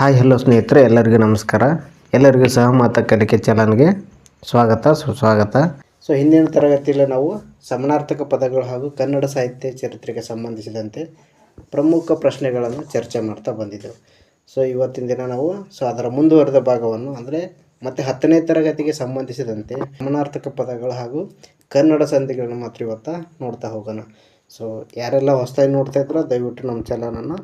Hi, hello ಸ್ನೇಹಿತರೆ, ಎಲ್ಲರಿಗೂ ನಮಸ್ಕಾರ. ಎಲ್ಲರಿಗೂ ಸಹ ಮಾತ ಕಲಿಕೆ ಚಾನಲ್ಗೆ ಸ್ವಾಗತ, ಸುಸ್ವಾಗತ. ಸೊ ಹಿಂದಿನ ತರಗತಿಯಲ್ಲಿ ನಾವು ಸಮನಾರ್ಥಕ ಪದಗಳು ಹಾಗೂ ಕನ್ನಡ ಸಾಹಿತ್ಯ ಚರಿತ್ರೆಗೆ ಸಂಬಂಧಿಸಿದಂತೆ ಪ್ರಮುಖ ಪ್ರಶ್ನೆಗಳನ್ನು ಚರ್ಚೆ ಮಾಡ್ತಾ ಬಂದಿದ್ದೆವು. ಸೊ ಇವತ್ತಿನ ದಿನ ನಾವು ಸೊ ಅದರ ಮುಂದುವರೆದ ಭಾಗವನ್ನು, ಅಂದರೆ ಮತ್ತು ಹತ್ತನೇ ತರಗತಿಗೆ ಸಂಬಂಧಿಸಿದಂತೆ ಸಮನಾರ್ಥಕ ಪದಗಳು ಹಾಗೂ ಕನ್ನಡ ಸಂಧಿಗಳನ್ನು ಮಾತ್ರ ಇವತ್ತು ನೋಡ್ತಾ ಹೋಗೋಣ. ಸೊ ಯಾರೆಲ್ಲ ಹೊಸದಾಗಿ ನೋಡ್ತಾ ಇದ್ರೋ, ದಯವಿಟ್ಟು ನಮ್ಮ ಚಾನಲನ್ನು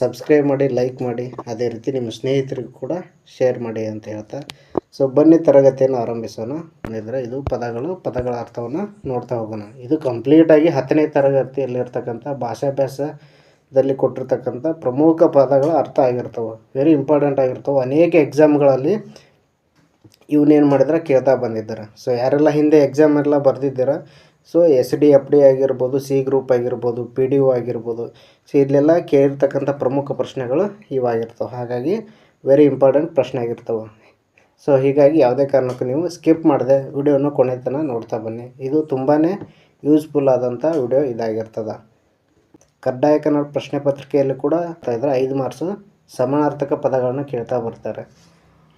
ಸಬ್ಸ್ಕ್ರೈಬ್ ಮಾಡಿ ಲೈಕ್ ಮಾಡಿ, ಅದೇ ರೀತಿ ನಿಮ್ಮ ಸ್ನೇಹಿತರಿಗೂ ಕೂಡ ಶೇರ್ ಮಾಡಿ ಅಂತ ಹೇಳ್ತಾ. ಸೊ ಬನ್ನಿ ತರಗತಿಯನ್ನು ಆರಂಭಿಸೋಣ. ಅಂದರೆ ಇದು ಪದಗಳು, ಪದಗಳ ಅರ್ಥವನ್ನು ನೋಡ್ತಾ ಹೋಗೋಣ. ಇದು ಕಂಪ್ಲೀಟಾಗಿ ಹತ್ತನೇ ತರಗತಿಯಲ್ಲಿರ್ತಕ್ಕಂಥ ಭಾಷಾಭ್ಯಾಸದಲ್ಲಿ ಕೊಟ್ಟಿರ್ತಕ್ಕಂಥ ಪ್ರಮುಖ ಪದಗಳ ಅರ್ಥ ಆಗಿರ್ತವೆ. ವೆರಿ ಇಂಪಾರ್ಟೆಂಟ್ ಆಗಿರ್ತವೆ. ಅನೇಕ ಎಕ್ಸಾಮ್ಗಳಲ್ಲಿ ಇವನ್ನೇನು ಮಾಡಿದ್ರೆ ಕೇಳ್ತಾ ಬಂದಿದ್ದಾರೆ. ಸೊ ಯಾರೆಲ್ಲ ಹಿಂದೆ ಎಕ್ಸಾಮ್ ಎಲ್ಲ ಬರೆದಿದ್ದೀರ so S D F D ಆಗಿರ್ಬೋದು ಸಿ ಗ್ರೂಪ್ ಆಗಿರ್ಬೋದು ಪಿ ಡಿ ಒ ಆಗಿರ್ಬೋದು ಸೊ ಇಲ್ಲೆಲ್ಲ ಕೇಳಿರ್ತಕ್ಕಂಥ ಪ್ರಮುಖ ಪ್ರಶ್ನೆಗಳು ಇವಾಗಿರ್ತವೆ. ಹಾಗಾಗಿ ವೆರಿ ಇಂಪಾರ್ಟೆಂಟ್ ಪ್ರಶ್ನೆ ಆಗಿರ್ತವೆ. ಸೊ ಹೀಗಾಗಿ ಯಾವುದೇ ಕಾರಣಕ್ಕೂ ನೀವು ಸ್ಕಿಪ್ ಮಾಡದೆ ವಿಡಿಯೋನ ಕೊನೆ ತನಕ ನೋಡ್ತಾ ಬನ್ನಿ. ಇದು ತುಂಬಾ ಯೂಸ್ಫುಲ್ ಆದಂಥ ವಿಡಿಯೋ ಇದಾಗಿರ್ತದೆ. ಕಡ್ಡಾಯ ಕನ್ನಡ ಪ್ರಶ್ನೆ ಪತ್ರಿಕೆಯಲ್ಲಿ ಕೂಡ ಇದ್ರೆ ಐದು ಮಾರ್ಕ್ಸು ಸಮಾನಾರ್ಥಕ ಪದಗಳನ್ನು ಕೇಳ್ತಾ ಬರ್ತಾರೆ.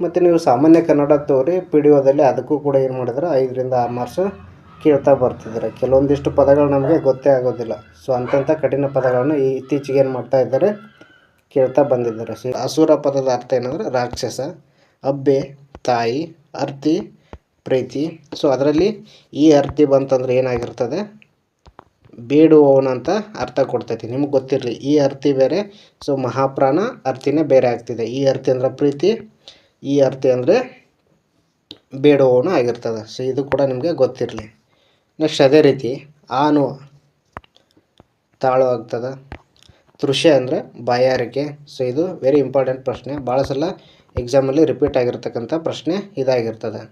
ಮತ್ತು ನೀವು ಸಾಮಾನ್ಯ ಕನ್ನಡ ತೋರಿ ಪಿ ಡಿ ಒದಲ್ಲಿ ಅದಕ್ಕೂ ಕೂಡ ಏನು ಮಾಡಿದ್ರೆ ಐದರಿಂದ ಆರು ಮಾರ್ಕ್ಸ್ ಕೇಳ್ತಾ ಬರ್ತಿದ್ದಾರೆ. ಕೆಲವೊಂದಿಷ್ಟು ಪದಗಳು ನಮಗೆ ಗೊತ್ತೇ ಆಗೋದಿಲ್ಲ. ಸೊ ಅಂಥಂಥ ಕಠಿಣ ಪದಗಳನ್ನು ಈ ಇತ್ತೀಚೆಗೆ ಏನು ಮಾಡ್ತಾ ಇದ್ದಾರೆ ಕೇಳ್ತಾ ಬಂದಿದ್ದಾರೆ. ಸೊ ಅಸುರ ಪದದ ಅರ್ಥ ಏನಂದ್ರೆ ರಾಕ್ಷಸ, ಅಬ್ಬೆ, ತಾಯಿ, ಅರ್ತಿ, ಪ್ರೀತಿ. ಸೊ ಅದರಲ್ಲಿ ಈ ಅರ್ತಿ ಬಂತಂದ್ರೆ ಏನಾಗಿರ್ತದೆ? ಬೇಡುವವನಂತ ಅರ್ಥ ಕೊಡ್ತೈತಿ. ನಿಮ್ಗೆ ಗೊತ್ತಿರಲಿ, ಈ ಅರ್ತಿ ಬೇರೆ ಸೊ ಮಹಾಪ್ರಾಣ ಅರ್ತಿನೇ ಬೇರೆ ಆಗ್ತಿದೆ. ಈ ಅರ್ತಿ ಅಂದ್ರೆ ಪ್ರೀತಿ, ಈ ಅರ್ತಿ ಅಂದರೆ ಬೇಡುವವನು ಆಗಿರ್ತದೆ. ಸೊ ಇದು ಕೂಡ ನಿಮಗೆ ಗೊತ್ತಿರಲಿ. ನೆಕ್ಸ್ಟ್ ಅದೇ ರೀತಿ ಆನು ತಾಳು ಆಗ್ತದೆ ತೃಷೆ ಅಂದರೆ ಬಾಯಾರಿಕೆ. ಸೊ ಇದು ವೆರಿ ಇಂಪಾರ್ಟೆಂಟ್ ಪ್ರಶ್ನೆ. ಭಾಳ ಸಲ ಎಕ್ಸಾಮಲ್ಲಿ ರಿಪೀಟ್ ಆಗಿರ್ತಕ್ಕಂಥ ಪ್ರಶ್ನೆ ಇದಾಗಿರ್ತದೆ.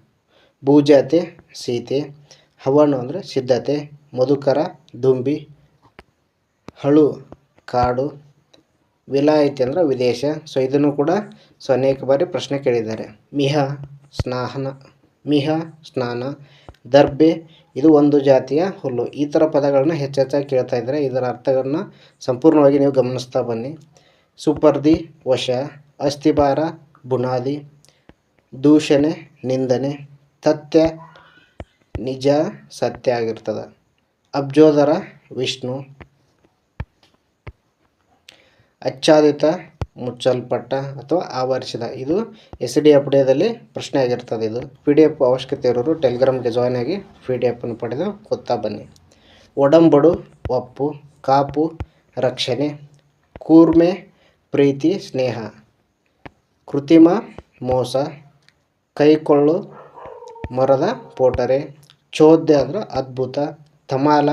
ಭೂಜಾತಿ, ಸೀತೆ. ಹವಣ್ಣು ಅಂದರೆ ಸಿದ್ಧತೆ. ಮಧುಕರ, ದುಂಬಿ. ಹಳು, ಕಾಡು. ವಿಲಾಯಿತಿ ಅಂದರೆ ವಿದೇಶ. ಸೊ ಇದನ್ನು ಕೂಡ ಸೊ ಅನೇಕ ಬಾರಿ ಪ್ರಶ್ನೆ ಕೇಳಿದ್ದಾರೆ. ಮಿಹ ಸ್ನಾನ ಮಿಹ, ಸ್ನಾನ. ದರ್ಬೆ ಇದು ಒಂದು ಜಾತಿಯ ಹುಲ್ಲು. ಈ ಥರ ಪದಗಳನ್ನ ಹೆಚ್ಚೆಚ್ಚಾಗಿ ಕೇಳ್ತಾ ಇದ್ದಾರೆ ಇದರ ಅರ್ಥಗಳನ್ನ ಸಂಪೂರ್ಣವಾಗಿ ನೀವು ಗಮನಿಸ್ತಾ ಬನ್ನಿ. ಸುಪರ್ದಿ, ವಶ ಅಸ್ಥಿಭಾರ ಬುನಾದಿ, ದೂಷಣೆ, ನಿಂದನೆ ತತ್ಯ ನಿಜ, ಸತ್ಯ ಆಗಿರ್ತದೆ. ಅಬ್ಜೋದರ, ವಿಷ್ಣು. ಆಚ್ಛಾದಿತ ಮುಚ್ಚಲ್ಪಟ್ಟ ಅಥವಾ ಆವರಿಸಿದ. ಇದು ಎಸ್ ಡಿ ಎಫ್ ಡಿಯಲ್ಲಿ ಪ್ರಶ್ನೆ ಆಗಿರ್ತದೆ ಇದು ಪಿ ಡಿ ಎಫ್ ಅವಶ್ಯಕತೆ ಇರೋರು ಟೆಲಿಗ್ರಾಮ್ಗೆ ಜಾಯ್ನ್ ಆಗಿ ಪಿ ಡಿ ಎಫನ್ನು ಪಡೆದು ಕೊತ್ತಾ ಬನ್ನಿ. ಒಡಂಬಡು, ಒಪ್ಪು, ಕಾಪು, ರಕ್ಷಣೆ, ಕೂರ್ಮೆ, ಪ್ರೀತಿ, ಸ್ನೇಹ, ಕೃತಿಮ, ಮೋಸ, ಕೈಕೊಳ್ಳು, ಮರದ ಪೋಟರೆ, ಚೋದ್ಯ ಅಂದ್ರೆ ಅದ್ಭುತ, ತಮಾಲ,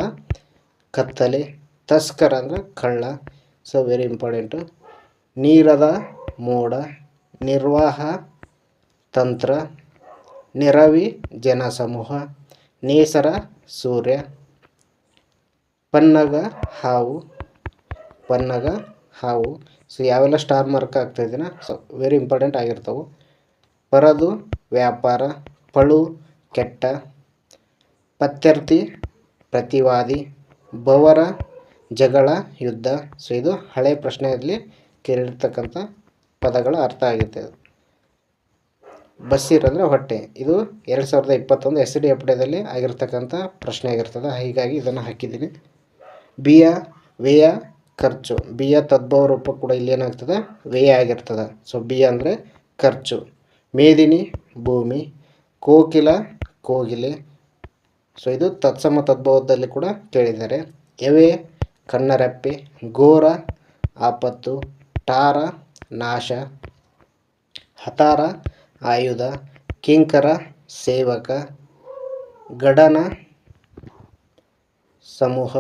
ಕತ್ತಲೆ, ತಸ್ಕರ ಅಂದ್ರೆ ಕಳ್ಳ. ಸೊ ವೆರಿ ಇಂಪಾರ್ಟೆಂಟು ನೀರದ ಮೋಡ, ನಿರ್ವಾಹ ತಂತ್ರ, ನೆರವಿ ಜನಸಮೂಹ, ನೇಸರ ಸೂರ್ಯ, ಪನ್ನಗ ಹಾವು ಪನ್ನಗ ಹಾವು. ಸೊ ಯಾವೆಲ್ಲ ಸ್ಟಾರ್ ಮಾರ್ಕ್ ಆಗ್ತಾಯಿದ್ದೀನ ಸೊ ವೆರಿ ಇಂಪಾರ್ಟೆಂಟ್ ಆಗಿರ್ತವೆ. ಪರದು ವ್ಯಾಪಾರ, ಪಳು ಕೆಟ್ಟ, ಪತ್ಯರ್ಥಿ ಪ್ರತಿವಾದಿ, ಬವರ ಜಗಳ ಯುದ್ಧ. ಸೊ ಇದು ಹಳೆ ಪ್ರಶ್ನೆಯಲ್ಲಿ ಕೇಳಿರ್ತಕ್ಕಂಥ ಪದಗಳ ಅರ್ಥ ಆಗುತ್ತೆ. ಬಸ್ಸೀರ್ ಅಂದರೆ ಹೊಟ್ಟೆ. ಇದು ಎರಡು ಸಾವಿರದ ಇಪ್ಪತ್ತೊಂದು ಎಸ್ ಡಿ ಎಫ್ ಡಿದಲ್ಲಿ ಆಗಿರ್ತಕ್ಕಂಥ ಪ್ರಶ್ನೆ ಆಗಿರ್ತದೆ. ಹೀಗಾಗಿ ಇದನ್ನು ಹಾಕಿದ್ದೀನಿ. ಬಿಯ ವ್ಯಯ ಖರ್ಚು. ಬಿಯ ತದ್ಭವ ರೂಪ ಕೂಡ ಇಲ್ಲಿ ಏನಾಗ್ತದೆ? ವ್ಯಯ ಆಗಿರ್ತದೆ. ಸೊ ಬಿಯ ಅಂದರೆ ಖರ್ಚು. ಮೇದಿನಿ, ಭೂಮಿ. ಕೋಕಿಲ, ಕೋಗಿಲೆ. ಸೊ ಇದು ತತ್ಸಮ ತದ್ಭವದಲ್ಲಿ ಕೂಡ ಕೇಳಿದ್ದಾರೆ. ಎವೆ ಕಣ್ಣರಪ್ಪೆ ಘೋರ, ಆಪತ್ತು. ಟಾರ ನಾಶ, ಹತಾರ, ಆಯುಧ, ಕಿಂಕರ, ಸೇವಕ, ಗಡನ, ಸಮೂಹ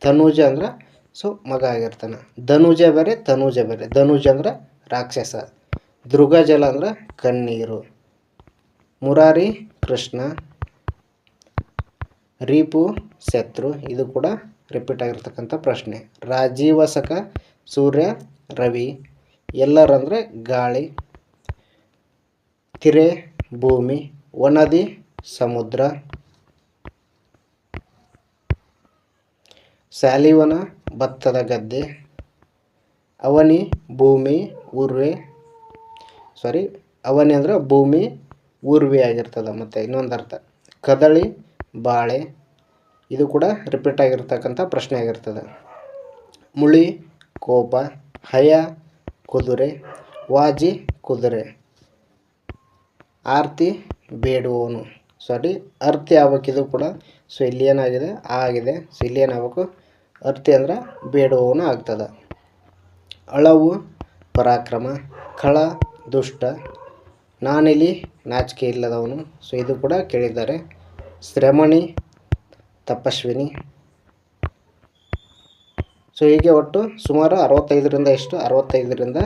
ತನುಜ ಅಂದ್ರೆ, ಸೊ, ಮಗ ಆಗಿರ್ತಾನೆ. ಧನುಜ ಬೇರೆ ತನುಜ ಬೇರೆ. ಧನುಜ ಅಂದ್ರೆ ರಾಕ್ಷಸ. ದುರ್ಗಾಜಲ ಅಂದ್ರೆ ಕಣ್ಣೀರು. ಮುರಾರಿ, ಕೃಷ್ಣ. ರೀಪು, ಶತ್ರು. ಇದು ಕೂಡ ರಿಪೀಟ್ ಆಗಿರ್ತಕ್ಕಂಥ ಪ್ರಶ್ನೆ. ರಾಜೀವಸಕ, ಸೂರ್ಯ ರವಿ, ಎಲ್ಲರಂದರೆ ಗಾಳಿ, ತಿರೆ, ಭೂಮಿ ಒಣದಿ ಸಮುದ್ರ ಸಾಲಿವನ ಭತ್ತದ ಗದ್ದೆ, ಅವನಿ, ಭೂಮಿ, ಉರ್ವೆ ಸಾರಿ ಅವನಿ ಅಂದ್ರೆ ಭೂಮಿ, ಉರ್ವೆ ಆಗಿರ್ತದೆ ಮತ್ತು ಇನ್ನೊಂದು ಅರ್ಥ. ಕದಳಿ, ಬಾಳೆ, ಇದು ಕೂಡ ರಿಪೀಟ್ ಆಗಿರ್ತಕ್ಕಂಥ ಪ್ರಶ್ನೆ ಆಗಿರ್ತದೆ. ಮುಳಿ, ಕೋಪ ಹಯ, ಕುದುರೆ, ವಾಜಿ, ಕುದುರೆ. ಆರ್ತಿ ಬೇಡುವವನು ಸಾರಿ ಅರ್ತಿ ಇದು ಕೂಡ ಸೊ ಇಲ್ಲಿ ಏನಾಗಿದೆ ಆಗಿದೆ ಸೊ ಇಲ್ಲಿ ಏನಾಗಬೇಕು ಅರ್ತಿ ಅಂದ್ರೆ ಬೇಡುವವನು ಆಗ್ತದೆ. ಅಳವು, ಪರಾಕ್ರಮ, ಖಳ, ದುಷ್ಟ. ನಾನಿಲಿ ನಾಚಿಕೆ ಇಲ್ಲದವನು. ಸೊ ಇದು ಕೂಡ ಕೇಳಿದ್ದಾರೆ. ಶ್ರಮಣಿ ತಪಸ್ವಿನಿ ಸೊ ಹೀಗೆ ಒಟ್ಟು ಸುಮಾರು ಅರವತ್ತೈದರಿಂದ ಎಷ್ಟು? ಅರವತ್ತೈದರಿಂದ,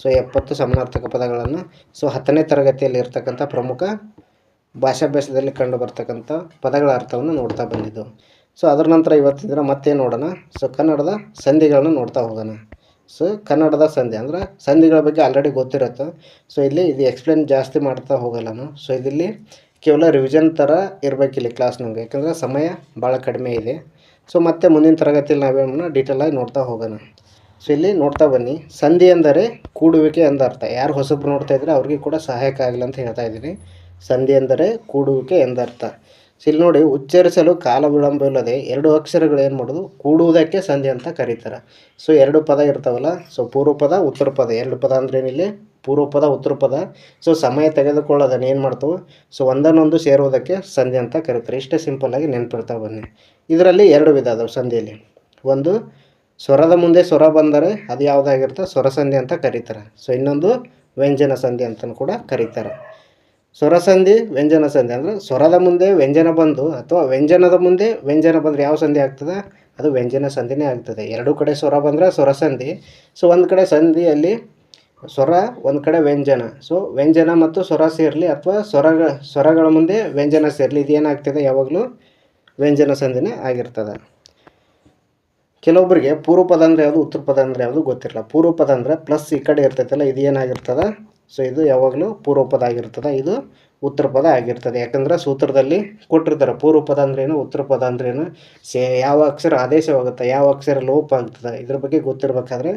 ಸೊ ಎಪ್ಪತ್ತು ಸಮಾನಾರ್ಥಕ ಪದಗಳನ್ನು. ಸೊ ಹತ್ತನೇ ತರಗತಿಯಲ್ಲಿ ಇರ್ತಕ್ಕಂಥ ಪ್ರಮುಖ ಭಾಷಾಭ್ಯಾಸದಲ್ಲಿ ಕಂಡು ಬರ್ತಕ್ಕಂಥ ಪದಗಳ ಅರ್ಥವನ್ನು ನೋಡ್ತಾ ಬಂದಿದ್ದು. ಸೊ ಅದರ ನಂತರ ಇವತ್ತಿನ ಮತ್ತೆ ನೋಡೋಣ. ಸೊ ಕನ್ನಡದ ಸಂಧಿಗಳನ್ನು ನೋಡ್ತಾ ಹೋಗೋಣ. ಸೊ ಕನ್ನಡದ ಸಂಧಿ ಅಂದ್ರೆ ಸಂಧಿಗಳ ಬಗ್ಗೆ ಆಲ್ರೆಡಿ ಗೊತ್ತಿರುತ್ತೆ. ಸೊ ಇಲ್ಲಿ ಇದು ಎಕ್ಸ್ಪ್ಲೇನ್ ಜಾಸ್ತಿ ಮಾಡ್ತಾ ಹೋಗಲ್ಲ ನಾನು. ಸೊ ಇದಿಲ್ಲಿ ಕೇವಲ ರಿವಿಷನ್ ಥರ ಇರಬೇಕಿಲ್ಲಿ ಕ್ಲಾಸ್ ನಮಗೆ. ಯಾಕಂದರೆ ಸಮಯ ಭಾಳ ಕಡಿಮೆ ಇದೆ. ಸೊ ಮತ್ತೆ ಮುಂದಿನ ತರಗತಿಯಲ್ಲಿ ನಾವೇನು ಡೀಟೇಲಾಗಿ ನೋಡ್ತಾ ಹೋಗೋಣ. ಸೊ ಇಲ್ಲಿ ನೋಡ್ತಾ ಬನ್ನಿ. ಸಂಧಿ ಅಂದರೆ ಕೂಡುವಿಕೆ ಎಂದ ಅರ್ಥ. ಯಾರು ಹೊಸಬ್ರು ನೋಡ್ತಾ ಇದ್ರೆ ಅವ್ರಿಗೆ ಕೂಡ ಸಹಾಯಕ ಆಗಲಿ ಅಂತ ಹೇಳ್ತಾ ಇದ್ದೀನಿ. ಸಂಧಿ ಅಂದರೆ ಕೂಡುವಿಕೆ ಎಂದರ್ಥ ಸೊ ಇಲ್ಲಿ ನೋಡಿ, ಉಚ್ಚರಿಸಲು ಕಾಲ ವಿಳಂಬವಿಲ್ಲದೆ ಎರಡು ಅಕ್ಷರಗಳು ಏನು ಮಾಡೋದು? ಕೂಡುವುದಕ್ಕೆ ಸಂಧಿ ಅಂತ ಕರೀತಾರೆ. ಸೊ ಎರಡು ಪದ ಇರ್ತಾವಲ್ಲ? ಸೊ ಪೂರ್ವ ಪದ ಉತ್ತರ ಪದ ಎರಡು ಪದ ಅಂದ್ರೆ ಏನಿಲ್ಲಿ ಪೂರ್ವ ಪದ ಉತ್ತರ ಪದ ಸೊ ಸಮಯ ತೆಗೆದುಕೊಳ್ಳೋದನ್ನು ಏನು ಮಾಡ್ತವೆ? ಸೊ ಒಂದನ್ನೊಂದು ಸೇರುವುದಕ್ಕೆ ಸಂಧಿ ಅಂತ ಕರೀತಾರೆ. ಇಷ್ಟೇ ಸಿಂಪಲ್ಲಾಗಿ ನೆನಪಿಡ್ತಾ ಬನ್ನಿ. ಇದರಲ್ಲಿ ಎರಡು ವಿಧ ಅದಾವೆ ಸಂಧಿಯಲ್ಲಿ. ಒಂದು, ಸ್ವರದ ಮುಂದೆ ಸ್ವರ ಬಂದರೆ ಅದು ಯಾವುದಾಗಿರುತ್ತೆ ಸ್ವರ ಸಂಧಿ ಅಂತ ಕರೀತಾರೆ. ಸೊ ಇನ್ನೊಂದು ವ್ಯಂಜನ ಸಂಧಿ ಅಂತಲೂ ಕೂಡ ಕರೀತಾರೆ. ಸ್ವರ ಸಂಧಿ, ವ್ಯಂಜನ ಸಂಧಿ ಅಂದರೆ ಸ್ವರದ ಮುಂದೆ ವ್ಯಂಜನ ಬಂದು ಅಥವಾ ವ್ಯಂಜನದ ಮುಂದೆ ವ್ಯಂಜನ ಬಂದರೆ ಯಾವ ಸಂಧಿ ಆಗ್ತದೆ? ಅದು ವ್ಯಂಜನ ಸಂಧಿನೇ ಆಗ್ತದೆ. ಎರಡು ಕಡೆ ಸ್ವರ ಬಂದರೆ ಸ್ವರ ಸಂಧಿ. ಸೊ ಒಂದು ಕಡೆ ಸಂಧಿಯಲ್ಲಿ ಸ್ವರ, ಒಂದು ಕಡೆ ವ್ಯಂಜನ. ಸೊ ವ್ಯಂಜನ ಮತ್ತು ಸ್ವರ ಸೇರಲಿ ಅಥವಾ ಸ್ವರಗಳ ಸ್ವರಗಳ ಮುಂದೆ ವ್ಯಂಜನ ಸೇರಲಿ. ಇದೇನಾಗ್ತದೆ ಯಾವಾಗಲೂ? ವ್ಯಂಜನ ಸಂಧಿನೇ ಆಗಿರ್ತದೆ. ಕೆಲವೊಬ್ಬರಿಗೆ ಪೂರ್ವ ಪದ ಅಂದರೆ ಯಾವುದು ಉತ್ತರ ಪದ ಅಂದರೆ ಯಾವುದು ಗೊತ್ತಿರಲ್ಲ. ಪೂರ್ವ ಪದ ಅಂದರೆ ಪ್ಲಸ್ ಈ ಕಡೆ ಇರ್ತೈತಲ್ಲ, ಇದು ಏನಾಗಿರ್ತದೆ? ಸೊ ಇದು ಯಾವಾಗಲೂ ಪೂರ್ವ ಪದ ಆಗಿರ್ತದೆ. ಇದು ಉತ್ತರ ಪದ ಆಗಿರ್ತದೆ. ಯಾಕಂದ್ರೆ ಸೂತ್ರದಲ್ಲಿ ಕೊಟ್ಟಿರ್ತಾರೆ ಪೂರ್ವ ಪದ ಅಂದ್ರೇನು ಉತ್ತರ ಪದ ಅಂದ್ರೇನು ಸೇ, ಯಾವ ಅಕ್ಷರ ಆದೇಶವಾಗುತ್ತೆ, ಯಾವ ಅಕ್ಷರ ಲೋಪ ಆಗ್ತದೆ, ಇದ್ರ ಬಗ್ಗೆ ಗೊತ್ತಿರಬೇಕಾದ್ರೆ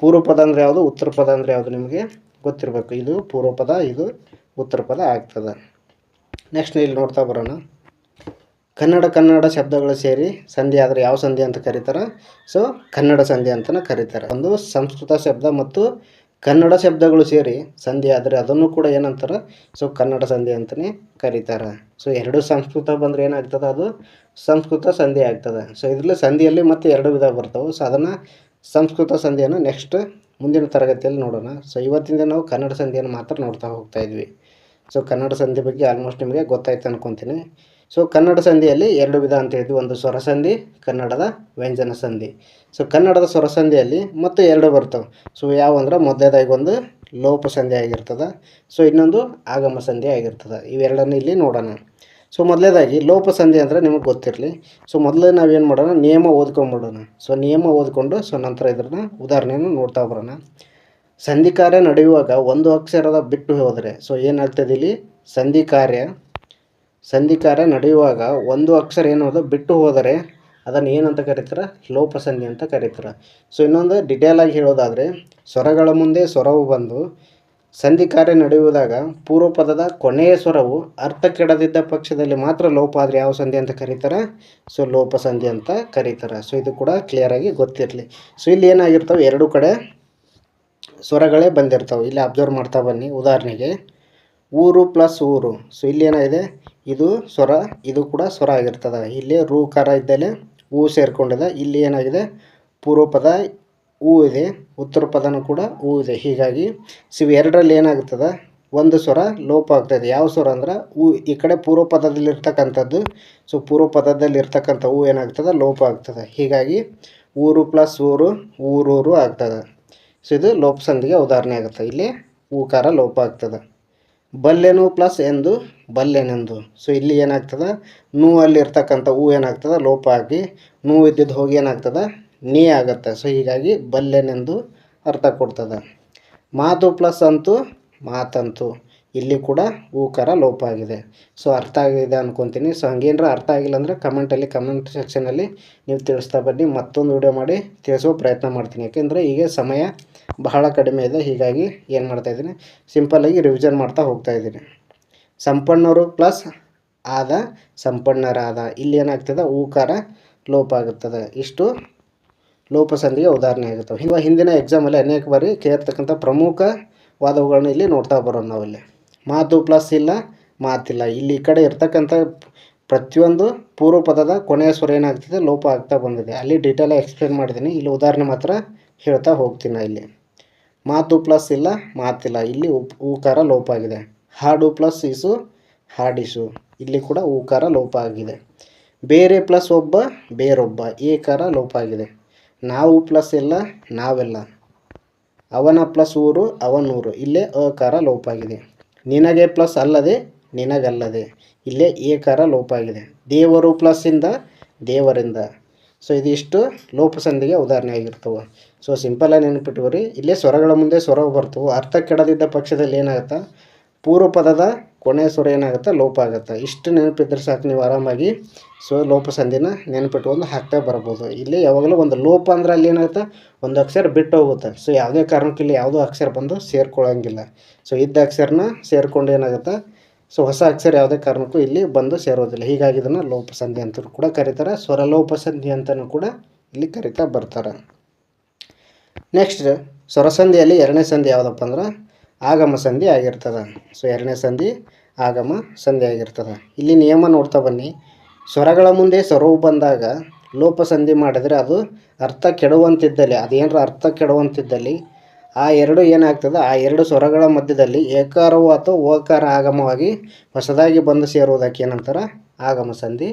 ಪೂರ್ವ ಪದ ಅಂದರೆ ಯಾವುದು ಉತ್ತರ ಪದ ಅಂದರೆ ಯಾವುದು ನಿಮಗೆ ಗೊತ್ತಿರಬೇಕು. ಇದು ಪೂರ್ವ ಪದ ಇದು ಉತ್ತರ ಪದ ಆಗ್ತದೆ. ನೆಕ್ಸ್ಟ್ ಇಲ್ಲಿ ನೋಡ್ತಾ ಬರೋಣ. ಕನ್ನಡ ಕನ್ನಡ ಶಬ್ದಗಳು ಸೇರಿ ಸಂಧಿ ಆದರೆ ಯಾವ ಸಂಧಿ ಅಂತ ಕರೀತಾರೆ? ಸೊ ಕನ್ನಡ ಸಂಧಿ ಅಂತಲೇ ಕರೀತಾರೆ. ಒಂದು ಸಂಸ್ಕೃತ ಶಬ್ದ ಮತ್ತು ಕನ್ನಡ ಶಬ್ದಗಳು ಸೇರಿ ಸಂಧಿ ಆದರೆ ಅದನ್ನು ಕೂಡ ಏನಂತಾರೆ? ಸೊ ಕನ್ನಡ ಸಂಧಿ ಅಂತಲೇ ಕರೀತಾರೆ. ಸೊ ಎರಡು ಸಂಸ್ಕೃತ ಬಂದರೆ ಏನಾಗ್ತದೆ ಅದು? ಸಂಸ್ಕೃತ ಸಂಧಿ ಆಗ್ತದೆ. ಸೊ ಇದರಲ್ಲಿ ಸಂಧಿಯಲ್ಲಿ ಮತ್ತೆ ಎರಡು ವಿಧ ಬರ್ತವೆ. ಸೊ ಅದನ್ನು ಸಂಸ್ಕೃತ ಸಂಧಿಯನ್ನು ನೆಕ್ಸ್ಟ್ ಮುಂದಿನ ತರಗತಿಯಲ್ಲಿ ನೋಡೋಣ. ಸೊ ಇವತ್ತಿಂದ ನಾವು ಕನ್ನಡ ಸಂಧಿಯನ್ನು ಮಾತ್ರ ನೋಡ್ತಾ ಹೋಗ್ತಾ ಇದ್ವಿ. ಸೊ ಕನ್ನಡ ಸಂಧಿ ಬಗ್ಗೆ ಆಲ್ಮೋಸ್ಟ್ ನಿಮಗೆ ಗೊತ್ತಾಯ್ತು ಅನ್ಕೊತೀನಿ. ಸೊ ಕನ್ನಡ ಸಂಧಿಯಲ್ಲಿ ಎರಡು ವಿಧ ಅಂತ ಹೇಳಿದ್ವಿ. ಒಂದು ಸ್ವರ ಸಂಧಿ ಕನ್ನಡದ ವ್ಯಂಜನ ಸಂಧಿ. ಸೊ ಕನ್ನಡದ ಸ್ವರ ಸಂಧಿಯಲ್ಲಿ ಮತ್ತು ಎರಡು ಬರ್ತವೆ. ಸೊ ಯಾವ ಅಂದ್ರೆ ಮೊದಲೇದಾಗಿ ಒಂದು ಲೋಪ ಸಂಧಿ ಆಗಿರ್ತದೆ. ಸೊ ಇನ್ನೊಂದು ಆಗಮ ಸಂಧಿ ಆಗಿರ್ತದೆ. ಇವೆರಡನ್ನು ಇಲ್ಲಿ ನೋಡೋಣ. ಸೊ ಮೊದಲೇದಾಗಿ ಲೋಪ ಸಂಧಿ ಅಂದರೆ ನಿಮಗೆ ಗೊತ್ತಿರಲಿ. ಸೊ ಮೊದಲೇ ನಾವೇನು ಮಾಡೋಣ? ನಿಯಮ ಓದ್ಕೊಂಬಿಡೋಣ. ಸೊ ನಿಯಮ ಓದ್ಕೊಂಡು ಸೊ ನಂತರ ಇದನ್ನ ಉದಾಹರಣೆಯನ್ನು ನೋಡ್ತಾ ಬರೋಣ. ಸಂಧಿ ಕಾರ್ಯ ನಡೆಯುವಾಗ ಒಂದು ಅಕ್ಷರದ ಬಿಟ್ಟು ಹೋದರೆ ಸೊ ಏನಾಗ್ತದೆ ಇಲ್ಲಿ? ಸಂಧಿ ಕಾರ್ಯ ಸಂಧಿ ಕಾರ್ಯ ನಡೆಯುವಾಗ ಒಂದು ಅಕ್ಷರ ಏನೋದು ಬಿಟ್ಟು ಹೋದರೆ ಅದನ್ನು ಏನಂತ ಕರೀತಾರೆ? ಲೋಪ ಸಂಧಿ ಅಂತ ಕರೀತಾರೆ. ಸೊ ಇನ್ನೊಂದು ಡಿಟೇಲ್ ಆಗಿ ಹೇಳೋದಾದರೆ, ಸ್ವರಗಳ ಮುಂದೆ ಸ್ವರವು ಬಂದು ಸಂಧಿ ಕಾರ್ಯ ನಡೆಯುವುದಾಗ ಪೂರ್ವಪದದ ಕೊನೆಯ ಸ್ವರವು ಅರ್ಥ ಕೆಡದಿದ್ದ ಪಕ್ಷದಲ್ಲಿ ಮಾತ್ರ ಲೋಪ ಆದರೆ ಯಾವ ಸಂಧಿ ಅಂತ ಕರೀತಾರೆ? ಸೊ ಲೋಪ ಸಂಧಿ ಅಂತ ಕರೀತಾರೆ. ಸೊ ಇದು ಕೂಡ ಕ್ಲಿಯರಾಗಿ ಗೊತ್ತಿರಲಿ. ಸೊ ಇಲ್ಲಿ ಏನಾಗಿರ್ತವೆ? ಎರಡು ಕಡೆ ಸ್ವರಗಳೇ ಬಂದಿರ್ತವೆ. ಇಲ್ಲಿ ಅಬ್ಸರ್ವ್ ಮಾಡ್ತಾ ಬನ್ನಿ. ಉದಾಹರಣೆಗೆ, ಊರು ಪ್ಲಸ್ ಊರು. ಸೊ ಇಲ್ಲಿ ಏನಾಗಿದೆ? ಇದು ಸ್ವರ, ಇದು ಕೂಡ ಸ್ವರ ಆಗಿರ್ತದೆ. ಇಲ್ಲಿ ರೂ ಕಾರ ಇದ್ದಲ್ಲಿ ಹೂ ಸೇರ್ಕೊಂಡಿದೆ. ಇಲ್ಲಿ ಏನಾಗಿದೆ? ಪೂರ್ವ ಪದ ಹೂ ಇದೆ, ಉತ್ತರ ಪದನೂ ಕೂಡ ಹೂ ಇದೆ. ಹೀಗಾಗಿ ಸೊ ಇವು ಎರಡರಲ್ಲಿ ಏನಾಗ್ತದೆ? ಒಂದು ಸ್ವರ ಲೋಪ ಆಗ್ತದೆ. ಯಾವ ಸ್ವರ ಅಂದ್ರೆ ಹೂ ಈ ಕಡೆ ಪೂರ್ವ ಪದದಲ್ಲಿರ್ತಕ್ಕಂಥದ್ದು ಸೊ ಪೂರ್ವ ಪದದಲ್ಲಿ ಇರ್ತಕ್ಕಂಥ ಹೂ ಏನಾಗ್ತದೆ? ಲೋಪ ಆಗ್ತದೆ. ಹೀಗಾಗಿ ಊರು ಪ್ಲಸ್ ಊರು, ಊರೂರು ಆಗ್ತದೆ. ಸೊ, ಇದು ಲೋಪ ಸಂಧಿಗೆ ಉದಾಹರಣೆ ಆಗುತ್ತೆ. ಇಲ್ಲಿ ಹೂಕಾರ ಲೋಪ ಆಗ್ತದೆ. ಬಲ್ಲೆನು ಪ್ಲಸ್ ಎಂದು, ಬಲ್ಲೆನೆಂದು. ಸೊ ಇಲ್ಲಿ ಏನಾಗ್ತದೆ? ನೂ ಅಲ್ಲಿ ಇರ್ತಕ್ಕಂಥ ಹೂ ಏನಾಗ್ತದೆ? ಲೋಪ ಆಗಿ ನೂ ಇದ್ದಿದ್ದು ಹೋಗಿ ಏನಾಗ್ತದೆ? ನೀ ಆಗುತ್ತೆ. ಸೊ ಹೀಗಾಗಿ ಬಲ್ಲೆನೆಂದು ಅರ್ಥ ಕೊಡ್ತದೆ. ಮಾತು ಪ್ಲಸ್ ಅಂತು ಮಾತಂತು. ಇಲ್ಲಿ ಕೂಡ ಊಕಾರ ಲೋಪ ಆಗಿದೆ. ಸೊ ಅರ್ಥ ಆಗಿದೆ ಅಂದ್ಕೊತೀನಿ ಸೊ ಹಂಗೇನಾರ ಅರ್ಥ ಆಗಿಲ್ಲ ಅಂದರೆ ಕಮೆಂಟಲ್ಲಿ ಕಮೆಂಟ್ ಸೆಕ್ಷನಲ್ಲಿ ನೀವು ತಿಳಿಸ್ತಾ ಬನ್ನಿ. ಮತ್ತೊಂದು ವಿಡಿಯೋ ಮಾಡಿ ತಿಳಿಸೋ ಪ್ರಯತ್ನ ಮಾಡ್ತೀನಿ. ಯಾಕೆಂದರೆ ಈಗ ಸಮಯ ಬಹಳ ಕಡಿಮೆ ಇದೆ. ಹೀಗಾಗಿ ಏನು ಮಾಡ್ತಾ ಇದ್ದೀನಿ? ಸಿಂಪಲ್ಲಾಗಿ ರಿವಿಷನ್ ಮಾಡ್ತಾ ಹೋಗ್ತಾ ಇದ್ದೀನಿ. ಸಂಪನ್ನರು ಪ್ಲಸ್ ಆದ ಸಂಪನ್ನರಾದ. ಇಲ್ಲಿ ಏನಾಗ್ತದೆ? ಊಕಾರ ಲೋಪ ಆಗುತ್ತದೆ. ಇಷ್ಟು ಲೋಪ ಸಂಧಿಗೆ ಉದಾಹರಣೆ ಆಗುತ್ತವೆ ಹಿಂದೆ ಹಿಂದಿನ ಎಕ್ಸಾಮಲ್ಲಿ ಅನೇಕ ಬಾರಿ ಕೇಳ್ತಕ್ಕಂಥ ಪ್ರಮುಖವಾದವುಗಳನ್ನ ಇಲ್ಲಿ ನೋಡ್ತಾ ಬರೋಣ ನಾವಿಲ್ಲಿ. ಮಾತು ಪ್ಲಸ್ ಇಲ್ಲ, ಮಾತಿಲ್ಲ. ಇಲ್ಲಿ ಈ ಕಡೆ ಇರ್ತಕ್ಕಂಥ ಪ್ರತಿಯೊಂದು ಪೂರ್ವ ಪದದ ಕೊನೆಯ ಸ್ವರ ಏನಾಗ್ತಿದೆ, ಲೋಪ ಆಗ್ತಾ ಬಂದಿದೆ. ಅಲ್ಲಿ ಡೀಟೇಲಾಗಿ ಎಕ್ಸ್ಪ್ಲೇನ್ ಮಾಡಿದ್ದೀನಿ ಇಲ್ಲಿ ಉದಾಹರಣೆ ಮಾತ್ರ ಹೇಳ್ತಾ ಹೋಗ್ತೀನಿ ಇಲ್ಲಿ. ಮಾತು ಪ್ಲಸ್ ಇಲ್ಲ, ಮಾತಿಲ್ಲ. ಇಲ್ಲಿ ಊಕಾರ ಲೋಪ ಆಗಿದೆ. ಹಾಡು ಪ್ಲಸ್ ಇಸು, ಹಾಡಿಸು. ಇಲ್ಲಿ ಕೂಡ ಊಕಾರ ಲೋಪ ಆಗಿದೆ. ಬೇರೆ ಪ್ಲಸ್ ಒಬ್ಬ, ಬೇರೊಬ್ಬ. ಏಕಾರ ಲೋಪ ಆಗಿದೆ. ನಾವು ಪ್ಲಸ್ ಇಲ್ಲ, ನಾವೆಲ್ಲ. ಅವನ ಪ್ಲಸ್ ಊರು, ಅವನೂರು. ಇಲ್ಲೇ ಅಕಾರ ಲೋಪ ಆಗಿದೆ. ನಿನಗೆ ಪ್ಲಸ್ ಅಲ್ಲದೆ ನಿನಗಲ್ಲದೆ. ಇಲ್ಲೇ ಏಕಾರ ಲೋಪ ಆಗಿದೆ. ದೇವರು ಪ್ಲಸ್ಸಿಂದ ದೇವರಿಂದ. ಸೊ ಇದಿಷ್ಟು ಲೋಪಸಂಧಿಗೆ ಉದಾಹರಣೆ ಆಗಿರ್ತವೆ. ಸೊ ಸಿಂಪಲಾಗಿ ನೆನಪಿಟ್ಕೋರಿ. ಇಲ್ಲೇ ಸ್ವರಗಳ ಮುಂದೆ ಸ್ವರ ಬರ್ತವೆ. ಅರ್ಥ ಕೆಡದಿದ್ದ ಪಕ್ಷದಲ್ಲಿ ಏನಾಗುತ್ತೆ? ಪೂರ್ವ ಪದದ ಕೊನೆಯ ಸ್ವರ ಏನಾಗುತ್ತೆ? ಲೋಪ ಆಗುತ್ತೆ. ಇಷ್ಟು ನೆನಪಿದ್ರೆ ಸಾಕು ನೀವು ಆರಾಮಾಗಿ. ಸೊ ಲೋಪಸಂಧಿನ ನೆನಪಿಟ್ಕೊಂಡು ಹಾಕ್ತಾ ಬರ್ಬೋದು. ಇಲ್ಲಿ ಯಾವಾಗಲೂ ಒಂದು ಲೋಪ ಅಂದ್ರೆ ಅಲ್ಲಿ ಏನಾಗುತ್ತೆ? ಒಂದು ಅಕ್ಷರ ಬಿಟ್ಟು ಹೋಗುತ್ತೆ. ಸೊ, ಯಾವುದೇ ಕಾರಣಕ್ಕೆ ಇಲ್ಲಿ ಯಾವುದೋ ಅಕ್ಷರ ಬಂದು ಸೇರ್ಕೊಳ್ಳೋಂಗಿಲ್ಲ. ಸೊ, ಇದ್ದ ಅಕ್ಷರನ ಸೇರಿಕೊಂಡು ಏನಾಗುತ್ತೆ? ಸೊ, ಹೊಸ ಅಕ್ಷರ ಯಾವುದೇ ಕಾರಣಕ್ಕೂ ಇಲ್ಲಿ ಬಂದು ಸೇರೋದಿಲ್ಲ. ಹೀಗಾಗಿ ಇದನ್ನು ಲೋಪಸಂಧಿ ಅಂತ ಕೂಡ ಕರೀತಾರೆ. ಸ್ವರ ಲೋಪಸಂಧಿ ಅಂತಲೂ ಕೂಡ ಇಲ್ಲಿ ಕರಿತಾ ಬರ್ತಾರೆ. ನೆಕ್ಸ್ಟ್ ಸ್ವರಸಂಧಿಯಲ್ಲಿ ಎರಡನೇ ಸಂಧಿ ಯಾವುದಪ್ಪ ಅಂದ್ರೆ ಆಗಮ ಸಂಧಿ ಆಗಿರ್ತದೆ. ಸೊ ಎರಡನೇ ಸಂಧಿ ಆಗಮ ಸಂಧಿ ಆಗಿರ್ತದೆ. ಇಲ್ಲಿ ನಿಯಮ ನೋಡ್ತಾ ಬನ್ನಿ. ಸ್ವರಗಳ ಮುಂದೆ ಸ್ವರವು ಬಂದಾಗ ಲೋಪ ಸಂಧಿ ಮಾಡಿದರೆ ಅದು ಅರ್ಥ ಕೆಡುವಂತಿದ್ದಲ್ಲಿ, ಅದೇನರ ಅರ್ಥ ಕೆಡುವಂತಿದ್ದಲ್ಲಿ ಆ ಎರಡು ಏನಾಗ್ತದೆ? ಆ ಎರಡು ಸ್ವರಗಳ ಮಧ್ಯದಲ್ಲಿ ಏಕಾರವು ಅಥವಾ ಓಕಾರ ಆಗಮವಾಗಿ ಹೊಸದಾಗಿ ಬಂದು ಸೇರುವುದಕ್ಕೆ ಏನಂತಾರೆ ಆಗಮ ಸಂಧಿ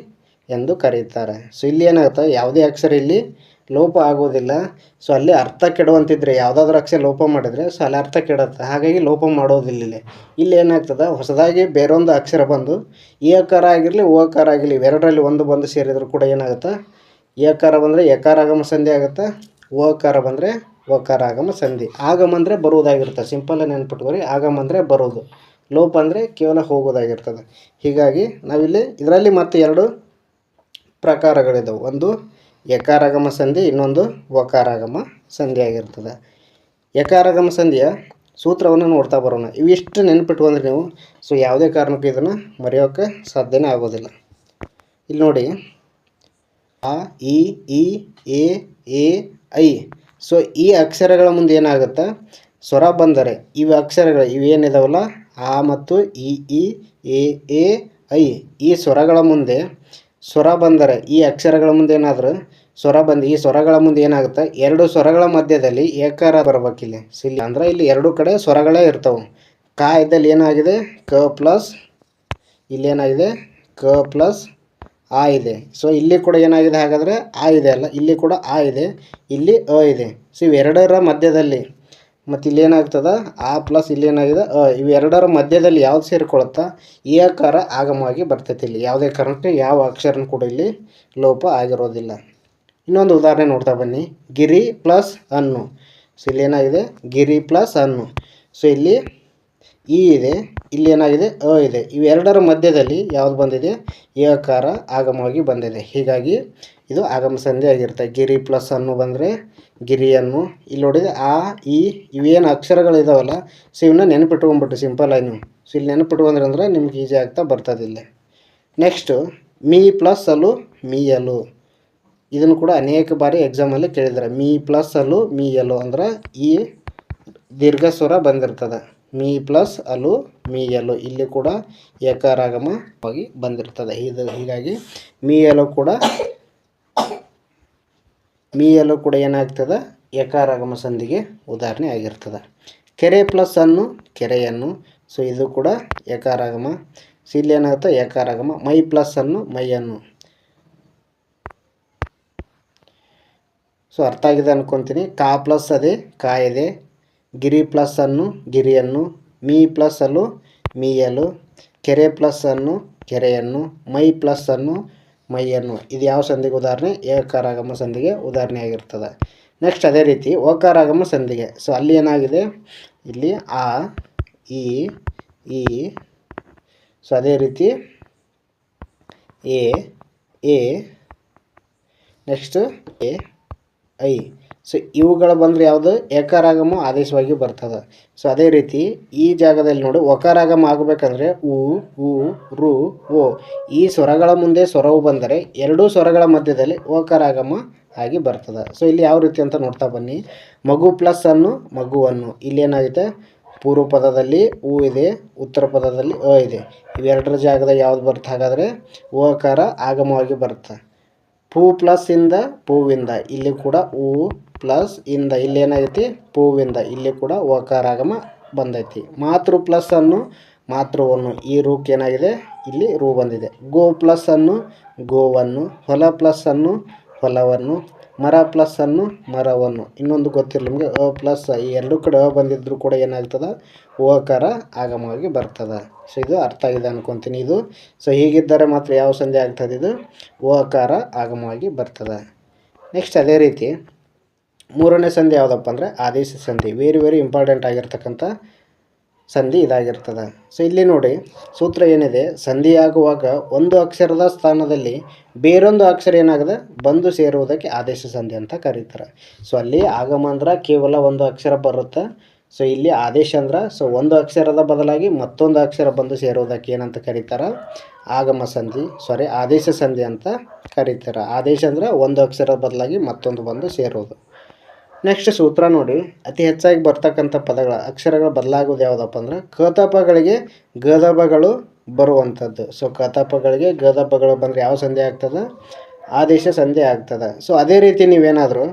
ಎಂದು ಕರೆಯುತ್ತಾರೆ. ಸೊ ಇಲ್ಲಿ ಏನಾಗುತ್ತೆ ಯಾವುದೇ ಅಕ್ಷರ ಇಲ್ಲಿ ಲೋಪ ಆಗೋದಿಲ್ಲ. ಸೊ ಅಲ್ಲಿ ಅರ್ಥ ಕೆಡುವಂತಿದ್ರೆ ಯಾವುದಾದ್ರೂ ಅಕ್ಷರ ಲೋಪ ಮಾಡಿದರೆ ಸೊ ಅಲ್ಲಿ ಅರ್ಥ ಕೆಡುತ್ತೆ. ಹಾಗಾಗಿ ಲೋಪ ಮಾಡೋದಿಲ್ಲ ಇಲ್ಲಿ. ಇಲ್ಲಿ ಏನಾಗ್ತದೆ? ಹೊಸದಾಗಿ ಬೇರೊಂದು ಅಕ್ಷರ ಬಂದು ಈ ಅಕಾರ ಆಗಿರಲಿ, ಓಕಾರ ಆಗಿರಲಿ, ಇವೆರಡರಲ್ಲಿ ಒಂದು ಬಂದು ಸೇರಿದರೂ ಕೂಡ ಏನಾಗುತ್ತೆ? ಏಕಾರ ಬಂದರೆ ಯಕಾರಾಗಮ ಸಂಧಿ ಆಗುತ್ತೆ? ಓಕಾರ ಬಂದರೆ ಓಕಾರ ಆಗಮ ಸಂಧಿ. ಆಗಮ ಅಂದರೆ ಬರುವುದಾಗಿರುತ್ತೆ ಸಿಂಪಲ್ ನೆನ್ಪಿಟ್ಕೊರಿ ಆಗಮ ಅಂದರೆ ಬರೋದು ಲೋಪ ಅಂದರೆ ಕೇವಲ ಹೋಗೋದಾಗಿರ್ತದೆ ಹೀಗಾಗಿ ನಾವಿಲ್ಲಿ, ಇದರಲ್ಲಿ ಮತ್ತೆ ಎರಡು ಪ್ರಕಾರಗಳಿದ್ದಾವೆ ಒಂದು ಯಕಾರಾಗಮ ಸಂಧಿ ಇನ್ನೊಂದು ವಕಾರಾಗಮ ಸಂಧಿ ಆಗಿರ್ತದೆ. ಯಕಾರಾಗಮ ಸಂಧಿಯ ಸೂತ್ರವನ್ನು ನೋಡ್ತಾ ಬರೋಣ. ಇವಿಷ್ಟು ನೆನ್ಪಿಟ್ಕೊಂಡ್ರೆ ನೀವು, ಸೊ ಯಾವುದೇ ಕಾರಣಕ್ಕೂ ಇದನ್ನು ಮರೆಯೋಕ್ಕೆ ಸಾಧ್ಯನೇ ಆಗೋದಿಲ್ಲ. ಇಲ್ಲಿ ನೋಡಿ, ಆ, ಇ ಈ ಎ ಎ, ಐ. ಸೊ ಈ ಅಕ್ಷರಗಳ ಮುಂದೆ ಏನಾಗುತ್ತೆ? ಸ್ವರ ಬಂದರೆ ಇವು ಅಕ್ಷರಗಳು ಇವೇನಿದಾವಲ್ಲ ಆ ಮತ್ತು ಇ ಇ, ಎ ಎ, ಐ. ಈ ಸ್ವರಗಳ ಮುಂದೆ ಸ್ವರ ಬಂದರೆ ಈ ಅಕ್ಷರಗಳ ಮುಂದೆ ಏನಾದರೂ ಸ್ವರ ಬಂದು, ಈ ಸ್ವರಗಳ ಮುಂದೆ ಏನಾಗುತ್ತೆ? ಎರಡು ಸ್ವರಗಳ ಮಧ್ಯದಲ್ಲಿ ಏಕಾರ ಬರ್ಬೇಕಿಲ್ಲಿ. ಸಿಲ್ಲಿ ಅಂದ್ರೆ ಇಲ್ಲಿ ಎರಡು ಕಡೆ ಸ್ವರಗಳೇ ಇರ್ತವೆ. ಕ ಇದ್ದಲ್ಲಿ ಏನಾಗಿದೆ? ಕ ಪ್ಲಸ್ ಇಲ್ಲೇನಾಗಿದೆ ಕ ಪ್ಲಸ್, ಆ ಇದೆ. ಸೊ ಇಲ್ಲಿ ಕೂಡ ಏನಾಗಿದೆ ಹಾಗಾದರೆ, ಆ ಇದೆ ಅಲ್ಲ. ಇಲ್ಲಿ ಕೂಡ ಆ ಇದೆ. ಇಲ್ಲಿ ಅ ಇದೆ. ಸೊ ಇವೆರಡರ ಮಧ್ಯದಲ್ಲಿ ಮತ್ತು ಇಲ್ಲಿ ಏನಾಗ್ತದ ಆ ಪ್ಲಸ್ ಇಲ್ಲಿ ಏನಾಗಿದೆ ಅ ಇವೆರಡರ ಮಧ್ಯದಲ್ಲಿ ಯಾವ್ದು ಸೇರಿಕೊಳ್ಳುತ್ತಾ ಈ ಆಕಾರ ಆಗಮವಾಗಿ ಬರ್ತೈತಿ ಇಲ್ಲಿ. ಯಾವುದೇ ಕಾರಣಕ್ಕೆ ಯಾವ ಅಕ್ಷರನ ಕೂಡ ಇಲ್ಲಿ ಲೋಪ ಆಗಿರೋದಿಲ್ಲ. ಇನ್ನೊಂದು ಉದಾಹರಣೆ ನೋಡ್ತಾ ಬನ್ನಿ. ಗಿರಿ ಪ್ಲಸ್ ಅನ್ನು ಸೊ ಇಲ್ಲಿ ಏನಾಗಿದೆ ಗಿರಿ ಪ್ಲಸ್ ಅನ್ನು ಸೊ ಇಲ್ಲಿ ಇ ಇದೆ, ಇಲ್ಲಿ ಏನಾಗಿದೆ? ಅ ಇದೆ. ಇವೆರಡರ ಮಧ್ಯದಲ್ಲಿ ಯಾವ್ದು ಬಂದಿದೆ? ಏಕಾರ ಆಗಮವಾಗಿ ಬಂದಿದೆ. ಹೀಗಾಗಿ ಇದು ಆಗಮ ಸಂಧಿ ಆಗಿರುತ್ತೆ. ಗಿರಿ ಪ್ಲಸ್ ಅನ್ನು ಬಂದರೆ ಗಿರಿಯನ್ನು. ಇಲ್ಲಿ ನೋಡಿದ್ರೆ ಆ, ಈ ಇವೇನು ಅಕ್ಷರಗಳಿದಾವಲ್ಲ ಸೊ ಇವನ್ನ ನೆನಪಿಟ್ಕೊಂಡ್ಬಿಟ್ಟು ಸಿಂಪಲ್ ಆಗಿ ನೀವು. ಸೊ ಇಲ್ಲಿ ನೆನಪಿಟ್ಕೊಂಡ್ರೆ ಅಂದ್ರೆ ನಿಮ್ಗೆ ಈಸಿ ಆಗ್ತಾ ಬರ್ತದೆ ಇಲ್ಲಿ. ನೆಕ್ಸ್ಟು ಮೀ ಪ್ಲಸ್ ಅಲು ಮೀಯಲು ಇದನ್ನು ಕೂಡ ಅನೇಕ ಬಾರಿ ಎಕ್ಸಾಮಲ್ಲಿ ಕೇಳಿದ್ದಾರೆ. ಮೀ ಪ್ಲಸ್ ಅಲು ಮೀಯಲು ಅಂದ್ರೆ ಈ ದೀರ್ಘ ಸ್ವರ ಬಂದಿರ್ತದೆ. ಮೀ ಪ್ಲಸ್ ಅಲು ಮೀಯಲು ಇಲ್ಲಿ ಕೂಡ ಏಕಾರಾಗಮವಾಗಿ ಬಂದಿರ್ತದೆ. ಇದು ಹೀಗಾಗಿ ಮೀಯಲು ಕೂಡ ಮೀಯಲು ಕೂಡ ಏನಾಗ್ತದೆ? ಏಕಾರಾಗಮ ಸಂಧಿಗೆ ಉದಾಹರಣೆ ಆಗಿರ್ತದೆ. ಕೆರೆ ಪ್ಲಸ್ ಅನ್ನು, ಕೆರೆಯನ್ನು, ಸೊ ಇದು ಕೂಡ ಏಕಾರಾಗಮ. ಸೊ ಇಲ್ಲಿ ಏನಾಗುತ್ತೆ ಏಕಾರಾಗಮ. ಮೈ ಪ್ಲಸ್ ಅನ್ನು, ಮೈಯನ್ನು. ಸೊ ಅರ್ಥ ಆಗಿದೆ ಅನ್ಕೊತೀನಿ. ಕಾ ಪ್ಲಸ್ ಅದೇ ಕಾಯಿದೆ ಗಿರಿ ಪ್ಲಸ್ ಅನ್ನು ಗಿರಿಯನ್ನು, ಮೀ ಪ್ಲಸ್ ಅಲ್ಲು ಮೀಯಲು, ಕೆರೆ ಪ್ಲಸ್ ಅನ್ನು ಕೆರೆಯನ್ನು, ಮೈ ಪ್ಲಸ್ ಅನ್ನು ಮೈಯನ್ನು. ಇದು ಯಾವ ಸಂಧಿಗೆ ಉದಾಹರಣೆ? ಏಕಾರಾಗಮ ಸಂಧಿಗೆ ಉದಾಹರಣೆ ಆಗಿರ್ತದೆ ನೆಕ್ಸ್ಟ್ ಅದೇ ರೀತಿ ಓಕಾರಾಗಮ ಸಂಧಿಗೆ. ಸೊ ಅಲ್ಲಿ ಏನಾಗಿದೆ? ಇಲ್ಲಿ ಆ, ಈ ಇ ಸೊ ಅದೇ ರೀತಿ ಎ ಎ ನೆಕ್ಸ್ಟ್ ಎ, ಐ. ಸೊ ಇವುಗಳು ಬಂದರೆ ಯಾವುದು? ಏಕಾರಾಗಮ ಆದೇಶವಾಗಿ ಬರ್ತದೆ. ಸೊ ಅದೇ ರೀತಿ ಈ ಜಾಗದಲ್ಲಿ ನೋಡಿ, ಒಕಾರಾಗಮ ಆಗಬೇಕಂದ್ರೆ ಉ ಉ, ರು ಓ ಈ ಸ್ವರಗಳ ಮುಂದೆ ಸ್ವರವು ಬಂದರೆ ಎರಡೂ ಸ್ವರಗಳ ಮಧ್ಯದಲ್ಲಿ ಓಕಾರಾಗಮ ಆಗಿ ಬರ್ತದೆ. ಸೊ ಇಲ್ಲಿ ಯಾವ ರೀತಿ ಅಂತ ನೋಡ್ತಾ ಬನ್ನಿ. ಮಗು ಪ್ಲಸ್ ಅನ್ನು ಮಗುವನ್ನು ಇಲ್ಲಿ ಏನಾಗುತ್ತೆ? ಪೂರ್ವ ಪದದಲ್ಲಿ ಉ ಇದೆ, ಉತ್ತರ ಪದದಲ್ಲಿ ಅ ಇದೆ. ಇವೆರಡರ ಜಾಗದಾಗ ಯಾವ್ದು ಬರ್ತ ಹಾಗಾದರೆ ಓಕಾರ ಆಗಮವಾಗಿ ಬರುತ್ತೆ. ಪೂ ಪ್ಲಸ್ ಇಂದ ಪೂವಿಂದ. ಇಲ್ಲಿ ಕೂಡ ಹೂ ಪ್ಲಸ್ ಇಂದ ಇಲ್ಲಿ ಏನಾಗೈತಿ? ಪೂವಿಂದ. ಇಲ್ಲಿ ಕೂಡ ಓಕಾರಾಗಮ ಬಂದೈತಿ. ಮಾತೃ ಪ್ಲಸ್ ಅನ್ನು ಮಾತೃವನ್ನು ಈ ರೂಕ್ಕೆ ಏನಾಗಿದೆ? ಇಲ್ಲಿ ರೂ ಬಂದಿದೆ. ಗೋ ಪ್ಲಸ್ ಅನ್ನು ಗೋವನ್ನು ಹೊಲ ಪ್ಲಸ್ ಅನ್ನು ಹೊಲವನ್ನು. ಮರ ಪ್ಲಸ್ ಅನ್ನು ಮರವನ್ನು. ಇನ್ನೊಂದು ಗೊತ್ತಿರಲಿ ನಿಮಗೆ. ಅ ಪ್ಲಸ್ ಈ ಎರಡು ಕಡೆ ಅ ಬಂದಿದ್ದರೂ ಕೂಡ ಏನಾಗ್ತದೆ? ಓಕಾರ ಆಗಮವಾಗಿ ಬರ್ತದೆ. ಸೊ ಇದು ಅರ್ಥ ಆಗಿದೆ ಅನ್ಕೊತೀನಿ ಇದು. ಸೊ ಹೀಗಿದ್ದರೆ ಮಾತ್ರ ಯಾವ ಸಂಧಿ ಆಗ್ತದೆ ಇದು? ಓಕಾರ ಆಗಮವಾಗಿ ಬರ್ತದೆ. ನೆಕ್ಸ್ಟ್ ಅದೇ ರೀತಿ. ಮೂರನೇ ಸಂಧಿ ಯಾವುದಪ್ಪ ಅಂದರೆ ಆದೇಶ ಸಂಧಿ. ವೆರಿ ವೆರಿ ಇಂಪಾರ್ಟೆಂಟ್ ಆಗಿರ್ತಕ್ಕಂಥ ಸಂಧಿ ಇದಾಗಿರ್ತದೆ. ಸೊ ಇಲ್ಲಿ ನೋಡಿ, ಸೂತ್ರ ಏನಿದೆ? ಸಂಧಿಯಾಗುವಾಗ ಒಂದು ಅಕ್ಷರದ ಸ್ಥಾನದಲ್ಲಿ ಬೇರೊಂದು ಅಕ್ಷರ ಏನಾಗಿದೆ? ಬಂದು ಸೇರುವುದಕ್ಕೆ ಆದೇಶ ಸಂಧಿ ಅಂತ ಕರೀತಾರೆ. ಸೊ ಅಲ್ಲಿ ಆಗಮ ಅಂದ್ರೆ ಕೇವಲ ಒಂದು ಅಕ್ಷರ ಬರುತ್ತೆ? ಸೊ ಇಲ್ಲಿ ಆದೇಶ ಅಂದ್ರೆ ಸೊ ಒಂದು ಅಕ್ಷರದ ಬದಲಾಗಿ ಮತ್ತೊಂದು ಅಕ್ಷರ ಬಂದು ಸೇರುವುದಕ್ಕೆ ಏನಂತ ಕರೀತಾರೆ? ಆಗಮ ಸಂಧಿ ಸಾರಿ ಆದೇಶ ಸಂಧಿ ಅಂತ ಕರೀತಾರೆ. ಆದೇಶ ಅಂದ್ರೆ ಒಂದು ಅಕ್ಷರದ ಬದಲಾಗಿ ಮತ್ತೊಂದು ಬಂದು ಸೇರೋದು ನೆಕ್ಸ್ಟ್ ಸೂತ್ರ ನೋಡಿ. ಅತಿ ಹೆಚ್ಚಾಗಿ ಬರ್ತಕ್ಕಂಥ ಪದಗಳ, ಅಕ್ಷರಗಳು ಬದಲಾಗೋದು ಯಾವುದಪ್ಪ ಅಂದ್ರೆ ಕತಪಗಳಿಗೆ ಗದಬಗಳು ಬರುವಂಥದ್ದು. ಸೊ ಕತಪಗಳಿಗೆ ಗದಬಗಳು ಬಂದರೆ ಯಾವ ಸಂಧಿ ಆಗ್ತದೆ? ಆದೇಶ ಸಂಧಿ ಆಗ್ತದೆ. ಸೊ ಅದೇ ರೀತಿ ನೀವೇನಾದರೂ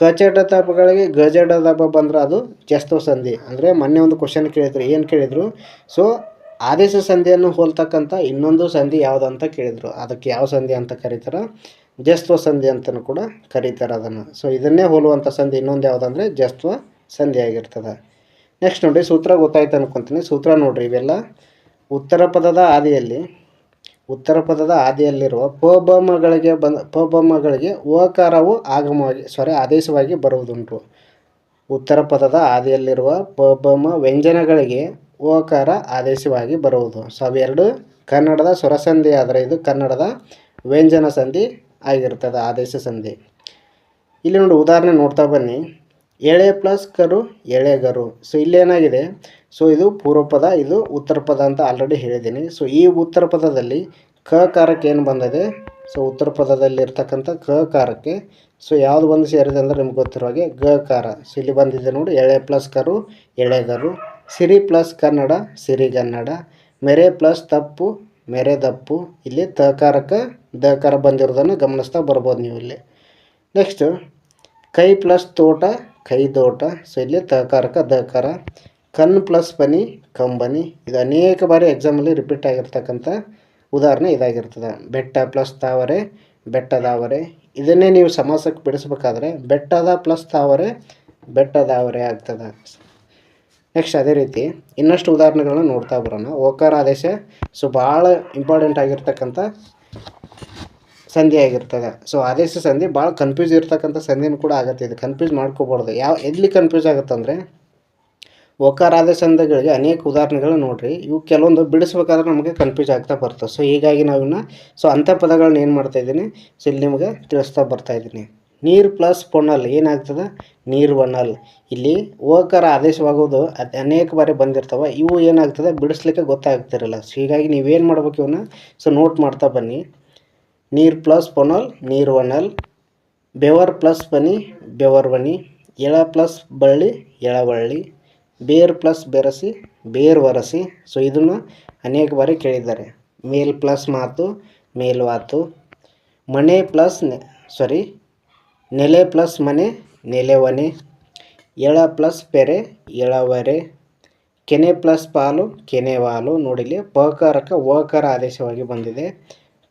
ಕಚಡ ತಪಗಳಿಗೆ ಗಜಡ ದಪ ಬಂದ್ರೆ ಅದು ಜಸ್ತು ಸಂಧಿ. ಅಂದರೆ ಮೊನ್ನೆ ಒಂದು ಕ್ವಶನ್ ಕೇಳಿದ್ರು, ಏನು ಕೇಳಿದರು? ಸೊ ಆದೇಶ ಸಂಧಿಯನ್ನು ಹೋಲ್ತಕ್ಕಂಥ ಇನ್ನೊಂದು ಸಂಧಿ ಯಾವುದು ಅಂತ ಕೇಳಿದರು. ಅದಕ್ಕೆ ಯಾವ ಸಂಧಿ ಅಂತ ಕರೀತಾರೆ? ಜಸ್ತ್ವ ಸಂಧಿ ಅಂತಲೂ ಕೂಡ ಕರೀತಾರೆ ಅದನ್ನು. ಸೊ ಇದನ್ನೇ ಹೋಲುವಂಥ ಸಂಧಿ ಇನ್ನೊಂದು ಯಾವುದಂದರೆ ಜಸ್ತ್ವ ಸಂಧಿ ಆಗಿರ್ತದೆ. ನೆಕ್ಸ್ಟ್ ನೋಡಿ, ಸೂತ್ರ ಗೊತ್ತಾಯ್ತು ಅನ್ಕೊತೀನಿ. ಸೂತ್ರ ನೋಡ್ರಿ ಇವೆಲ್ಲ. ಉತ್ತರ ಪದದ ಆದಿಯಲ್ಲಿ ಉತ್ತರ ಪದದ ಆದಿಯಲ್ಲಿರುವ ಪಬಮಗಳಿಗೆ ಬಂದ ಪಬಮಗಳಿಗೆ ಓಕಾರವು ಆಗಮವಾಗಿ ಸಾರಿ ಆದೇಶವಾಗಿ ಬರುವುದುಂಟು. ಉತ್ತರ ಪದದ ಆದಿಯಲ್ಲಿರುವ ಪಬಮ ವ್ಯಂಜನಗಳಿಗೆ ಓಕಾರ ಆದೇಶವಾಗಿ ಬರುವುದು. ಸೊ ಅವೆರಡು ಕನ್ನಡದ ಸ್ವರಸಂಧಿ ಆದರೆ ಇದು ಕನ್ನಡದ ವ್ಯಂಜನ ಸಂಧಿ ಆಗಿರ್ತದೆ ಆದೇಶ ಸಂಧಿ. ಇಲ್ಲಿ ನೋಡಿ ಉದಾಹರಣೆ ನೋಡ್ತಾ ಬನ್ನಿ. ಎಳೆ ಪ್ಲಸ್ ಕರು ಎಳೆಗರು ಸೊ ಇಲ್ಲೇನಾಗಿದೆ ಸೊ ಇದು ಪೂರ್ವ ಪದ ಇದು ಉತ್ತರ ಪದ ಅಂತ ಆಲ್ರೆಡಿ ಹೇಳಿದ್ದೀನಿ. ಸೊ ಈ ಉತ್ತರ ಪದದಲ್ಲಿ ಕ ಕಾರಕ್ಕೆ ಏನು ಬಂದಿದೆ? ಸೊ ಉತ್ತರ ಪದದಲ್ಲಿ ಇರ್ತಕ್ಕಂಥ ಕ ಕಾರಕ್ಕೆ ಸೊ ಯಾವುದು ಬಂದು ಸೇರಿದೆ ಅಂದರೆ ನಿಮ್ಗೆ ಗೊತ್ತಿರೋ ಹಾಗೆ ಗ ಕಾರ. ಸೊ ಇಲ್ಲಿ ಬಂದಿದೆ ನೋಡಿ, ಎಳೆ ಪ್ಲಸ್ ಕರು ಎಳೆಗರು ಸಿರಿ ಪ್ಲಸ್ ಕನ್ನಡ ಸಿರಿಗನ್ನಡ ಮೆರೆ ಪ್ಲಸ್ ತಪ್ಪು ಮೆರೆ ದಪ್ಪು. ಇಲ್ಲಿ ತಕಾರಕ್ಕೆ ದಕಾರ ಬಂದಿರೋದನ್ನು ಗಮನಿಸ್ತಾ ಬರ್ಬೋದು ನೀವು ಇಲ್ಲಿ ನೆಕ್ಸ್ಟು ಕೈ ಪ್ಲಸ್ ತೋಟ, ಕೈ ತೋಟ ಸೊ ಇಲ್ಲಿ ತಕಾರಕ್ಕೆ ದಕಾರ ಕಣ್ಣು ಪ್ಲಸ್ ಬನಿ ಕಂಬನಿ. ಇದು ಅನೇಕ ಬಾರಿ ಎಕ್ಸಾಮಲ್ಲಿ ರಿಪೀಟ್ ಆಗಿರ್ತಕ್ಕಂಥ ಉದಾಹರಣೆ ಇದಾಗಿರ್ತದೆ. ಬೆಟ್ಟ ಪ್ಲಸ್ ತಾವರೆ ಬೆಟ್ಟದಾವರೆ ಇದನ್ನೇ ನೀವು ಸಮಾಸಕ್ಕೆ ಬಿಡಿಸ್ಬೇಕಾದ್ರೆ ಬೆಟ್ಟದ ಪ್ಲಸ್ ತಾವರೆ ಬೆಟ್ಟದಾವರೆ ಆಗ್ತದೆ. ನೆಕ್ಸ್ಟ್ ಅದೇ ರೀತಿ ಇನ್ನಷ್ಟು ಉದಾಹರಣೆಗಳನ್ನ ನೋಡ್ತಾ ಬರೋಣ. ಓಕಾರ ಆದೇಶ ಸೊ ಭಾಳ ಇಂಪಾರ್ಟೆಂಟ್ ಆಗಿರ್ತಕ್ಕಂಥ ಸಂಧಿ ಆಗಿರ್ತದೆ. ಸೊ ಆದೇಶ ಸಂಧಿ ಭಾಳ ಕನ್ಫ್ಯೂಸ್ ಇರ್ತಕ್ಕಂಥ ಸಂಧಿನೂ ಕೂಡ ಆಗುತ್ತೆ. ಇದು ಕನ್ಫ್ಯೂಸ್ ಮಾಡ್ಕೋಬಾರ್ದು. ಯಾವ, ಎಲ್ಲಿ ಕನ್ಫ್ಯೂಸ್ ಆಗುತ್ತಂದರೆ ಆದೇಶ ಸಂಧಿಗಳಿಗೆ ಅನೇಕ ಉದಾಹರಣೆಗಳನ್ನ ನೋಡಿರಿ. ಇವು ಕೆಲವೊಂದು ಬಿಡಿಸ್ಬೇಕಾದ್ರೆ ನಮಗೆ ಕನ್ಫ್ಯೂಸ್ ಆಗ್ತಾ ಬರ್ತದೆ. ಸೊ ಹೀಗಾಗಿ ನಾವಿನ್ನ ಸೊ ಅಂಥ ಪದಗಳನ್ನ ಏನು ಮಾಡ್ತಾಯಿದ್ದೀನಿ ಸೊ ಇಲ್ಲಿ ನಿಮಗೆ ತಿಳಿಸ್ತಾ ಬರ್ತಾ ಇದ್ದೀನಿ. ನೀರು ಪ್ಲಸ್ ಪೊಣಲ್ ಏನಾಗ್ತದೆ? ನೀರು ಬಣ್ಣಲ್ ಇಲ್ಲಿ ಓಕರ ಆದೇಶವಾಗೋದು ಅದು ಅನೇಕ ಬಾರಿ ಬಂದಿರ್ತವೆ. ಇವು ಏನಾಗ್ತದೆ? ಬಿಡಿಸ್ಲಿಕ್ಕೆ ಗೊತ್ತಾಗ್ತಿರಲ್ಲ. ಸೊ ಹೀಗಾಗಿ ನೀವೇನು ಮಾಡ್ಬೇಕು ಇವನ್ನ ಸೊ ನೋಟ್ ಮಾಡ್ತಾ ಬನ್ನಿ. ನೀರು ಪ್ಲಸ್ ಪೊನಲ್ ನೀರು ಒಣಲ್ ಬೆವರ್ ಪ್ಲಸ್ ಬನಿ ಬೆವರ್ ಬನಿ ಎಳ ಪ್ಲಸ್ ಬಳ್ಳಿ ಎಳಬಳ್ಳಿ ಬೇರ್ ಪ್ಲಸ್ ಬೆರಸಿ, ಬೇರ್ ಸೊ ಇದನ್ನು ಅನೇಕ ಬಾರಿ ಕೇಳಿದ್ದಾರೆ. ಮೇಲ್ ಪ್ಲಸ್ ಮಾತು, ಮೇಲ್ವಾತು. ಮನೆ ಪ್ಲಸ್ ಸಾರಿ ನೆಲೆ ಪ್ಲಸ್ ಮನೆ ನೆಲೆವನೆ ಎಳ ಪ್ಲಸ್ ಪೆರೆ ಎಳವರೆ ಕೆನೆ ಪ್ಲಸ್ ಪಾಲು ಕೆನೆವಾಲು ನೋಡಿಲಿ ಪಕಾರಕ್ಕೆ ಓಕಾರ ಆದೇಶವಾಗಿ ಬಂದಿದೆ.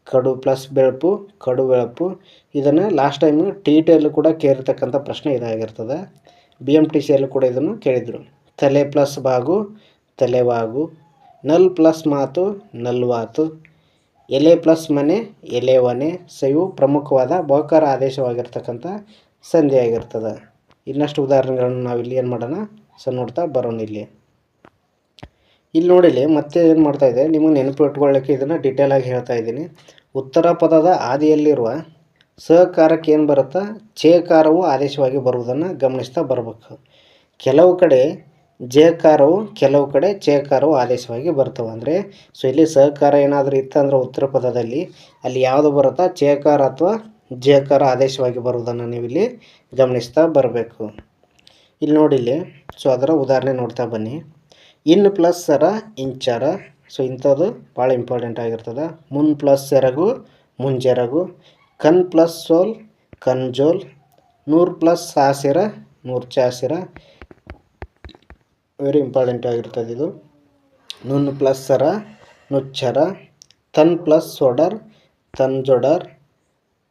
ಕಡು ಪ್ಲಸ್ ಬೆಳಪು, ಕಡು ಬೆಳಪು. ಇದನ್ನು ಲಾಸ್ಟ್ ಟೈಮ್ ಟಿ ಟಿಯಲ್ಲೂ ಕೂಡ ಕೇಳಿರ್ತಕ್ಕಂಥ ಪ್ರಶ್ನೆ ಇದಾಗಿರ್ತದೆ. ಬಿ ಎಂ ಟಿ ಸಿಯಲ್ಲೂ ಕೂಡ ಇದನ್ನು ಕೇಳಿದರು. ತಲೆ ಪ್ಲಸ್ ಬಾಗು ತಲೆವಾಗು ನಲ್ ಪ್ಲಸ್ ಮಾತು ನಲ್ವಾತು ಎಲೆ ಪ್ಲಸ್ ಮನೆ, ಎಲೆ ಒನೆ ಸೈವು ಪ್ರಮುಖವಾದ ಬಹುಕಾರ ಆದೇಶವಾಗಿರ್ತಕ್ಕಂಥ ಸಂಧಿಯಾಗಿರ್ತದೆ ಇನ್ನಷ್ಟು ಉದಾಹರಣೆಗಳನ್ನು ನಾವಿಲ್ಲಿ ಏನು ಮಾಡೋಣ? ಸೊ, ನೋಡ್ತಾ ಬರೋಣ ಇಲ್ಲಿ. ಇಲ್ಲಿ ನೋಡಿಲಿ ಮತ್ತೆ ಏನು ಮಾಡ್ತಾ ಇದೆ? ನಿಮಗೆ ನೆನಪು ಇಟ್ಕೊಳ್ಳೋಕ್ಕೆ ಇದನ್ನು ಡೀಟೇಲಾಗಿ ಹೇಳ್ತಾ ಇದ್ದೀನಿ. ಉತ್ತರ ಪದದ ಆದಿಯಲ್ಲಿರುವ ಸಹಕಾರಕ್ಕೆ ಏನು ಬರುತ್ತಾ? ಚೇಕಾರವು ಆದೇಶವಾಗಿ ಬರುವುದನ್ನು ಗಮನಿಸ್ತಾ ಬರಬೇಕು. ಕೆಲವು ಕಡೆ ಜೇಕಾರವು ಕೆಲವು ಕಡೆ ಚೇಕಾರವು ಆದೇಶವಾಗಿ ಬರ್ತವೆ. ಅಂದರೆ, ಸೊ ಇಲ್ಲಿ ಸಹಕಾರ ಏನಾದರೂ ಇತ್ತಂದ್ರೆ ಉತ್ತರ ಪದದಲ್ಲಿ ಅಲ್ಲಿ ಯಾವುದು ಬರುತ್ತಾ? ಚೇಕಾರ ಅಥವಾ ಜೇಕಾರ ಆದೇಶವಾಗಿ ಬರುವುದನ್ನು ನೀವಿಲ್ಲಿ ಗಮನಿಸ್ತಾ ಬರಬೇಕು. ಇಲ್ಲಿ ನೋಡಿಲ್ಲಿ ಸೊ ಅದರ ಉದಾಹರಣೆ ನೋಡ್ತಾ ಬನ್ನಿ. ಇನ್ ಪ್ಲಸ್ ಸರ ಇಂಚರ. ಸೊ ಇಂಥದ್ದು ಭಾಳ ಇಂಪಾರ್ಟೆಂಟ್ ಆಗಿರ್ತದೆ. ಮುನ್ ಪ್ಲಸ್ ಸೆರಗು ಮುಂಜೆರಗು ಕನ್ ಪ್ಲಸ್ ಸೋಲ್ ಕನ್ಜೋಲ್ ನೂರು ಪ್ಲಸ್ ಸಾಸಿರ, ನೂರು ಚಾಸಿರ. ವೆರಿ ಇಂಪಾರ್ಟೆಂಟ್ ಆಗಿರ್ತದೆ ಇದು. ನುನ್ ಪ್ಲಸ್ ಸರ ನುಚ್ಚರ ತನ್ ಪ್ಲಸ್ ಸೊಡರ್, ತನ್ ಜೊಡರ್,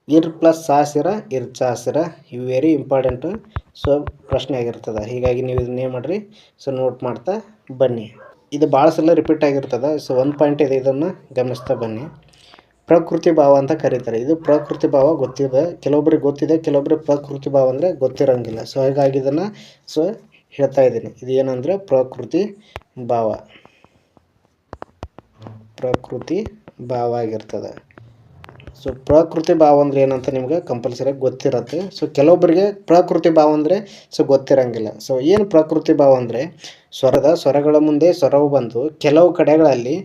ಇರ್ ಪ್ಲಸ್ ಸಾಸಿರ, ಇರ್ ಚಾಸಿರ, ಇವು ವೆರಿ ಇಂಪಾರ್ಟೆಂಟು ಸೊ ಪ್ರಶ್ನೆ ಆಗಿರ್ತದೆ. ಹೀಗಾಗಿ ನೀವು ಇದನ್ನ ಏನು ಮಾಡಿರಿ? ಸೊ ನೋಟ್ ಮಾಡ್ತಾ ಬನ್ನಿ. ಇದು ಭಾಳ ಸಲ ರಿಪೀಟ್ ಆಗಿರ್ತದೆ, ಸೊ ಒಂದು ಪಾಯಿಂಟ್ ಇದೆ ಇದನ್ನು ಗಮನಿಸ್ತಾ ಬನ್ನಿ. ಪ್ರಕೃತಿ ಭಾವ ಅಂತ ಕರೀತಾರೆ. ಇದು ಪ್ರಕೃತಿ ಭಾವ ಗೊತ್ತಿದೆ. ಕೆಲವೊಬ್ರಿಗೆ ಗೊತ್ತಿದೆ, ಕೆಲವೊಬ್ರಿಗೆ ಪ್ರಕೃತಿ ಭಾವ ಅಂದರೆ ಗೊತ್ತಿರೋಂಗಿಲ್ಲ. ಸೊ ಹಾಗಾಗಿ ಇದನ್ನು, ಸೊ ಹೇಳ್ತಾ ಇದ್ದೀನಿ. ಇದು ಏನಂದರೆ ಪ್ರಕೃತಿ ಭಾವ. ಪ್ರಕೃತಿ ಭಾವ ಆಗಿರ್ತದೆ. ಸೊ ಪ್ರಕೃತಿ ಭಾವ ಅಂದರೆ ಏನಂತ ನಿಮಗೆ ಕಂಪಲ್ಸರಿಯಾಗಿ ಗೊತ್ತಿರುತ್ತೆ. ಸೊ ಕೆಲವೊಬ್ಬರಿಗೆ ಪ್ರಕೃತಿ ಭಾವ ಅಂದರೆ ಸೊ ಗೊತ್ತಿರಂಗಿಲ್ಲ. ಸೊ ಏನು ಪ್ರಕೃತಿ ಭಾವ ಅಂದರೆ? ಸ್ವರದ ಸ್ವರಗಳ ಮುಂದೆ ಸ್ವರವು ಬಂದು ಕೆಲವು ಕಡೆಗಳಲ್ಲಿ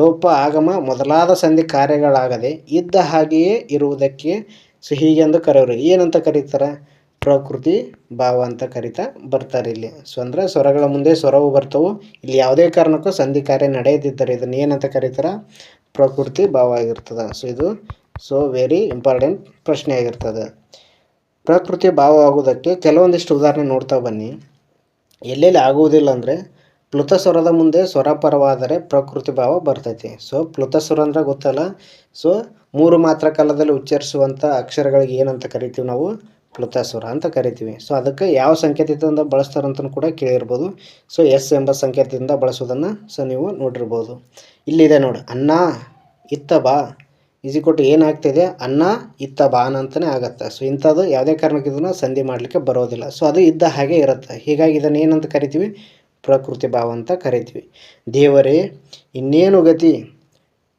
ಲೋಪ, ಆಗಮ ಮೊದಲಾದ ಸಂಧಿ ಕಾರ್ಯಗಳಾಗದೆ ಇದ್ದ ಹಾಗೆಯೇ ಇರುವುದಕ್ಕೆ ಸೊ ಹೀಗೆಂದು ಕರೆಯೋರು ಏನಂತ ಕರೀತಾರೆ? ಪ್ರಕೃತಿ, ಭಾವ ಅಂತ ಕರಿತಾ ಬರ್ತಾರೆ ಇಲ್ಲಿ. ಸೊ ಅಂದ್ರೆ ಸ್ವರಗಳ ಮುಂದೆ ಸ್ವರವು ಬರ್ತವು. ಇಲ್ಲಿ ಯಾವುದೇ ಕಾರಣಕ್ಕೂ ಸಂಧಿ ಕಾರ್ಯ ನಡೆಯದಿದ್ದರೆ ಇದನ್ನು ಏನಂತ ಕರೀತಾರೆ? ಪ್ರಕೃತಿ, ಭಾವ ಆಗಿರ್ತದೆ. ಸೊ ಇದು ಸೊ ವೆರಿ ಇಂಪಾರ್ಟೆಂಟ್ ಪ್ರಶ್ನೆ ಆಗಿರ್ತದೆ ಪ್ರಕೃತಿ, ಭಾವ ಆಗುವುದಕ್ಕೆ ಕೆಲವೊಂದಿಷ್ಟು ಉದಾಹರಣೆ ನೋಡ್ತಾ ಬನ್ನಿ. ಎಲ್ಲೆಲ್ಲಿ ಆಗುವುದಿಲ್ಲ ಅಂದರೆ ಪ್ಲುತ ಸ್ವರದ ಮುಂದೆ ಸ್ವರ ಪರವಾದರೆ ಪ್ರಕೃತಿ, ಭಾವ ಬರ್ತೈತಿ. ಸೊ ಪ್ಲುತ ಸ್ವರ ಅಂದ್ರೆ ಗೊತ್ತಲ್ಲ? ಸೊ ಮೂರು ಮಾತ್ರ ಕಾಲದಲ್ಲಿ ಉಚ್ಚರಿಸುವಂಥ ಅಕ್ಷರಗಳಿಗೆ ಏನಂತ ಕರಿತೀವಿ ನಾವು? ಪ್ಲುತ ಸ್ವರ ಅಂತ ಕರಿತೀವಿ. ಸೊ ಅದಕ್ಕೆ ಯಾವ ಸಂಕೇತದಿಂದ ಬಳಸ್ತಾರಂತ ಕೂಡ ಕೇಳಿರ್ಬೋದು. ಸೊ ಎಸ್ ಎಂಬ ಸಂಕೇತದಿಂದ ಬಳಸೋದನ್ನು ಸೊ ನೀವು ನೋಡಿರ್ಬೋದು. ಇಲ್ಲಿದೆ ನೋಡಿ, ಅನ್ನ ಇತ್ತ ಬಾ. ಈಜಿಕೊಟ್ಟು ಏನಾಗ್ತಿದೆ ಅನ್ನ ಇತ್ತ ಬಾನ್ ಅಂತಲೇ ಆಗುತ್ತೆ. ಸೊ ಇಂಥದ್ದು ಯಾವುದೇ ಕಾರಣಕ್ಕೆ ಇದನ್ನು ಸಂಧಿ ಮಾಡಲಿಕ್ಕೆ ಬರೋದಿಲ್ಲ. ಸೊ ಅದು ಇದ್ದ ಹಾಗೆ ಇರುತ್ತೆ. ಹೀಗಾಗಿ ಇದನ್ನು ಏನಂತ ಕರಿತೀವಿ? ಪ್ರಕೃತಿ ಭಾವ ಅಂತ ಕರಿತೀವಿ. ದೇವರೇ, ಇನ್ನೇನು ಗತಿ?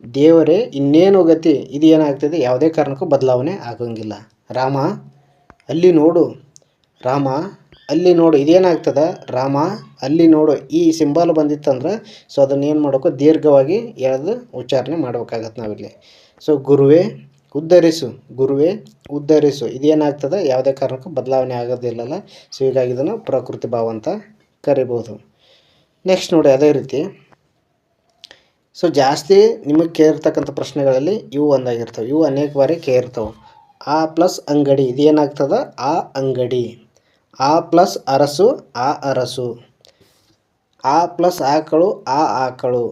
ದೇವರೇ, ಇನ್ನೇನು ಗತಿ? ಇದು ಏನಾಗ್ತಿದೆ ಯಾವುದೇ ಕಾರಣಕ್ಕೂ ಬದಲಾವಣೆ ಆಗೋಂಗಿಲ್ಲ. ರಾಮ ಅಲ್ಲಿ ನೋಡು, ರಾಮ, ಅಲ್ಲಿ ನೋಡು. ಇದೇನಾಗ್ತದೆ? ರಾಮ, ಅಲ್ಲಿ ನೋಡು. ಈ ಸಿಂಬಲ್ ಬಂದಿತ್ತಂದ್ರೆ ಸೊ ಅದನ್ನು ಏನು ಮಾಡಬೇಕು? ದೀರ್ಘವಾಗಿ ಎಳೆದು ಉಚ್ಚಾರಣೆ ಮಾಡ್ಬೇಕಾಗತ್ತೆ ನಾವಿಲ್ಲಿ. ಸೊ ಗುರುವೇ, ಉದ್ಧರಿಸು. ಗುರುವೇ, ಉದ್ಧರಿಸು. ಇದೇನಾಗ್ತದೆ? ಯಾವುದೇ ಕಾರಣಕ್ಕೂ ಬದಲಾವಣೆ ಆಗೋದಿಲ್ಲಲ್ಲ. ಸೊ ಹೀಗಾಗಿ ಇದನ್ನು ಪ್ರಕೃತಿ ಭಾವ ಅಂತ ಕರಿಬೋದು. ನೆಕ್ಸ್ಟ್ ನೋಡಿ, ಅದೇ ರೀತಿ. ಸೊ ಜಾಸ್ತಿ ನಿಮಗೆ ಕೇಳಿರ್ತಕ್ಕಂಥ ಪ್ರಶ್ನೆಗಳಲ್ಲಿ ಇವು ಒಂದಾಗಿರ್ತವೆ. ಇವು ಅನೇಕ ಬಾರಿ ಕೇಳಿರ್ತವೆ ಆ ಪ್ಲಸ್ ಅಂಗಡಿ, ಇದೇನಾಗ್ತದ? ಆ ಅಂಗಡಿ. ಆ ಪ್ಲಸ್ ಅರಸು, ಆ ಅರಸು. ಆ ಪ್ಲಸ್ ಆಕಳು, ಆ ಆಕಳು.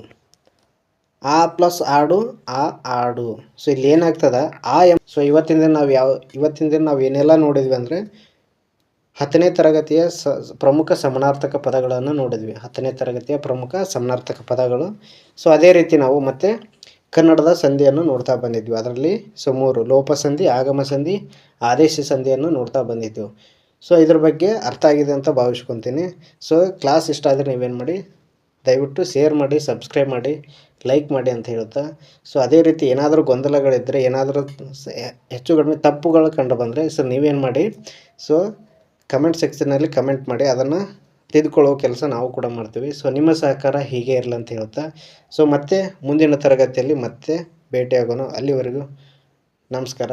ಆ ಪ್ಲಸ್ ಆಡು, ಆ ಆಡು. ಸೊ ಇಲ್ಲಿ ಏನಾಗ್ತದೆ ಆ ಎಂ ಸೊ ಇವತ್ತಿಂದ ನಾವು ಯಾವ ಇವತ್ತಿಂದ ನಾವು ಏನೆಲ್ಲ ನೋಡಿದ್ವಿ ಅಂದರೆ, ಹತ್ತನೇ ತರಗತಿಯ ಸ, ಪ್ರಮುಖ ಸಮನಾರ್ಥಕ ಪದಗಳನ್ನು ನೋಡಿದ್ವಿ. ಹತ್ತನೇ ತರಗತಿಯ ಪ್ರಮುಖ ಸಮನಾರ್ಥಕ ಪದಗಳು. ಸೊ ಅದೇ ರೀತಿ ನಾವು ಮತ್ತೆ ಕನ್ನಡದ ಸಂಧಿಯನ್ನು ನೋಡ್ತಾ ಬಂದಿದ್ವಿ. ಅದರಲ್ಲಿ ಸೊ ಮೂರು ಲೋಪ ಸಂಧಿ, ಆಗಮ ಸಂಧಿ, ಆದೇಶ ಸಂಧಿಯನ್ನು ನೋಡ್ತಾ ಬಂದಿದ್ದೆವು ಸೊ ಇದ್ರ ಬಗ್ಗೆ ಅರ್ಥ ಆಗಿದೆ ಅಂತ ಭಾವಿಸ್ಕೊತೀನಿ. ಸೊ ಕ್ಲಾಸ್ ಇಷ್ಟ ಆದರೆ ನೀವೇನು ಮಾಡಿ, ದಯವಿಟ್ಟು ಶೇರ್ ಮಾಡಿ ಸಬ್ಸ್ಕ್ರೈಬ್ ಮಾಡಿ ಲೈಕ್ ಮಾಡಿ ಅಂತ ಹೇಳ್ತಾ ಸೊ ಅದೇ ರೀತಿ ಏನಾದರೂ ಗೊಂದಲಗಳಿದ್ದರೆ ಏನಾದರೂ ಹೆಚ್ಚು ಕಡಿಮೆ ತಪ್ಪುಗಳು ಕಂಡು ಬಂದರೆ ಸೊ ನೀವೇನು ಮಾಡಿ ಸೊ ಕಮೆಂಟ್ ಸೆಕ್ಷನಲ್ಲಿ ಕಮೆಂಟ್ ಮಾಡಿ, ಅದನ್ನು ತಿದ್ಕೊಳ್ಳೋ ಕೆಲಸ ನಾವು ಕೂಡ ಮಾಡ್ತೀವಿ. ಸೊ ನಿಮ್ಮ ಸಹಕಾರ ಹೀಗೆ ಇರಲಿ ಅಂತ ಹೇಳ್ತಾ. ಸೊ ಮತ್ತೆ ಮುಂದಿನ ತರಗತಿಯಲ್ಲಿ ಮತ್ತೆ ಭೇಟಿಯಾಗೋಣ. ಅಲ್ಲಿವರೆಗೂ ನಮಸ್ಕಾರ.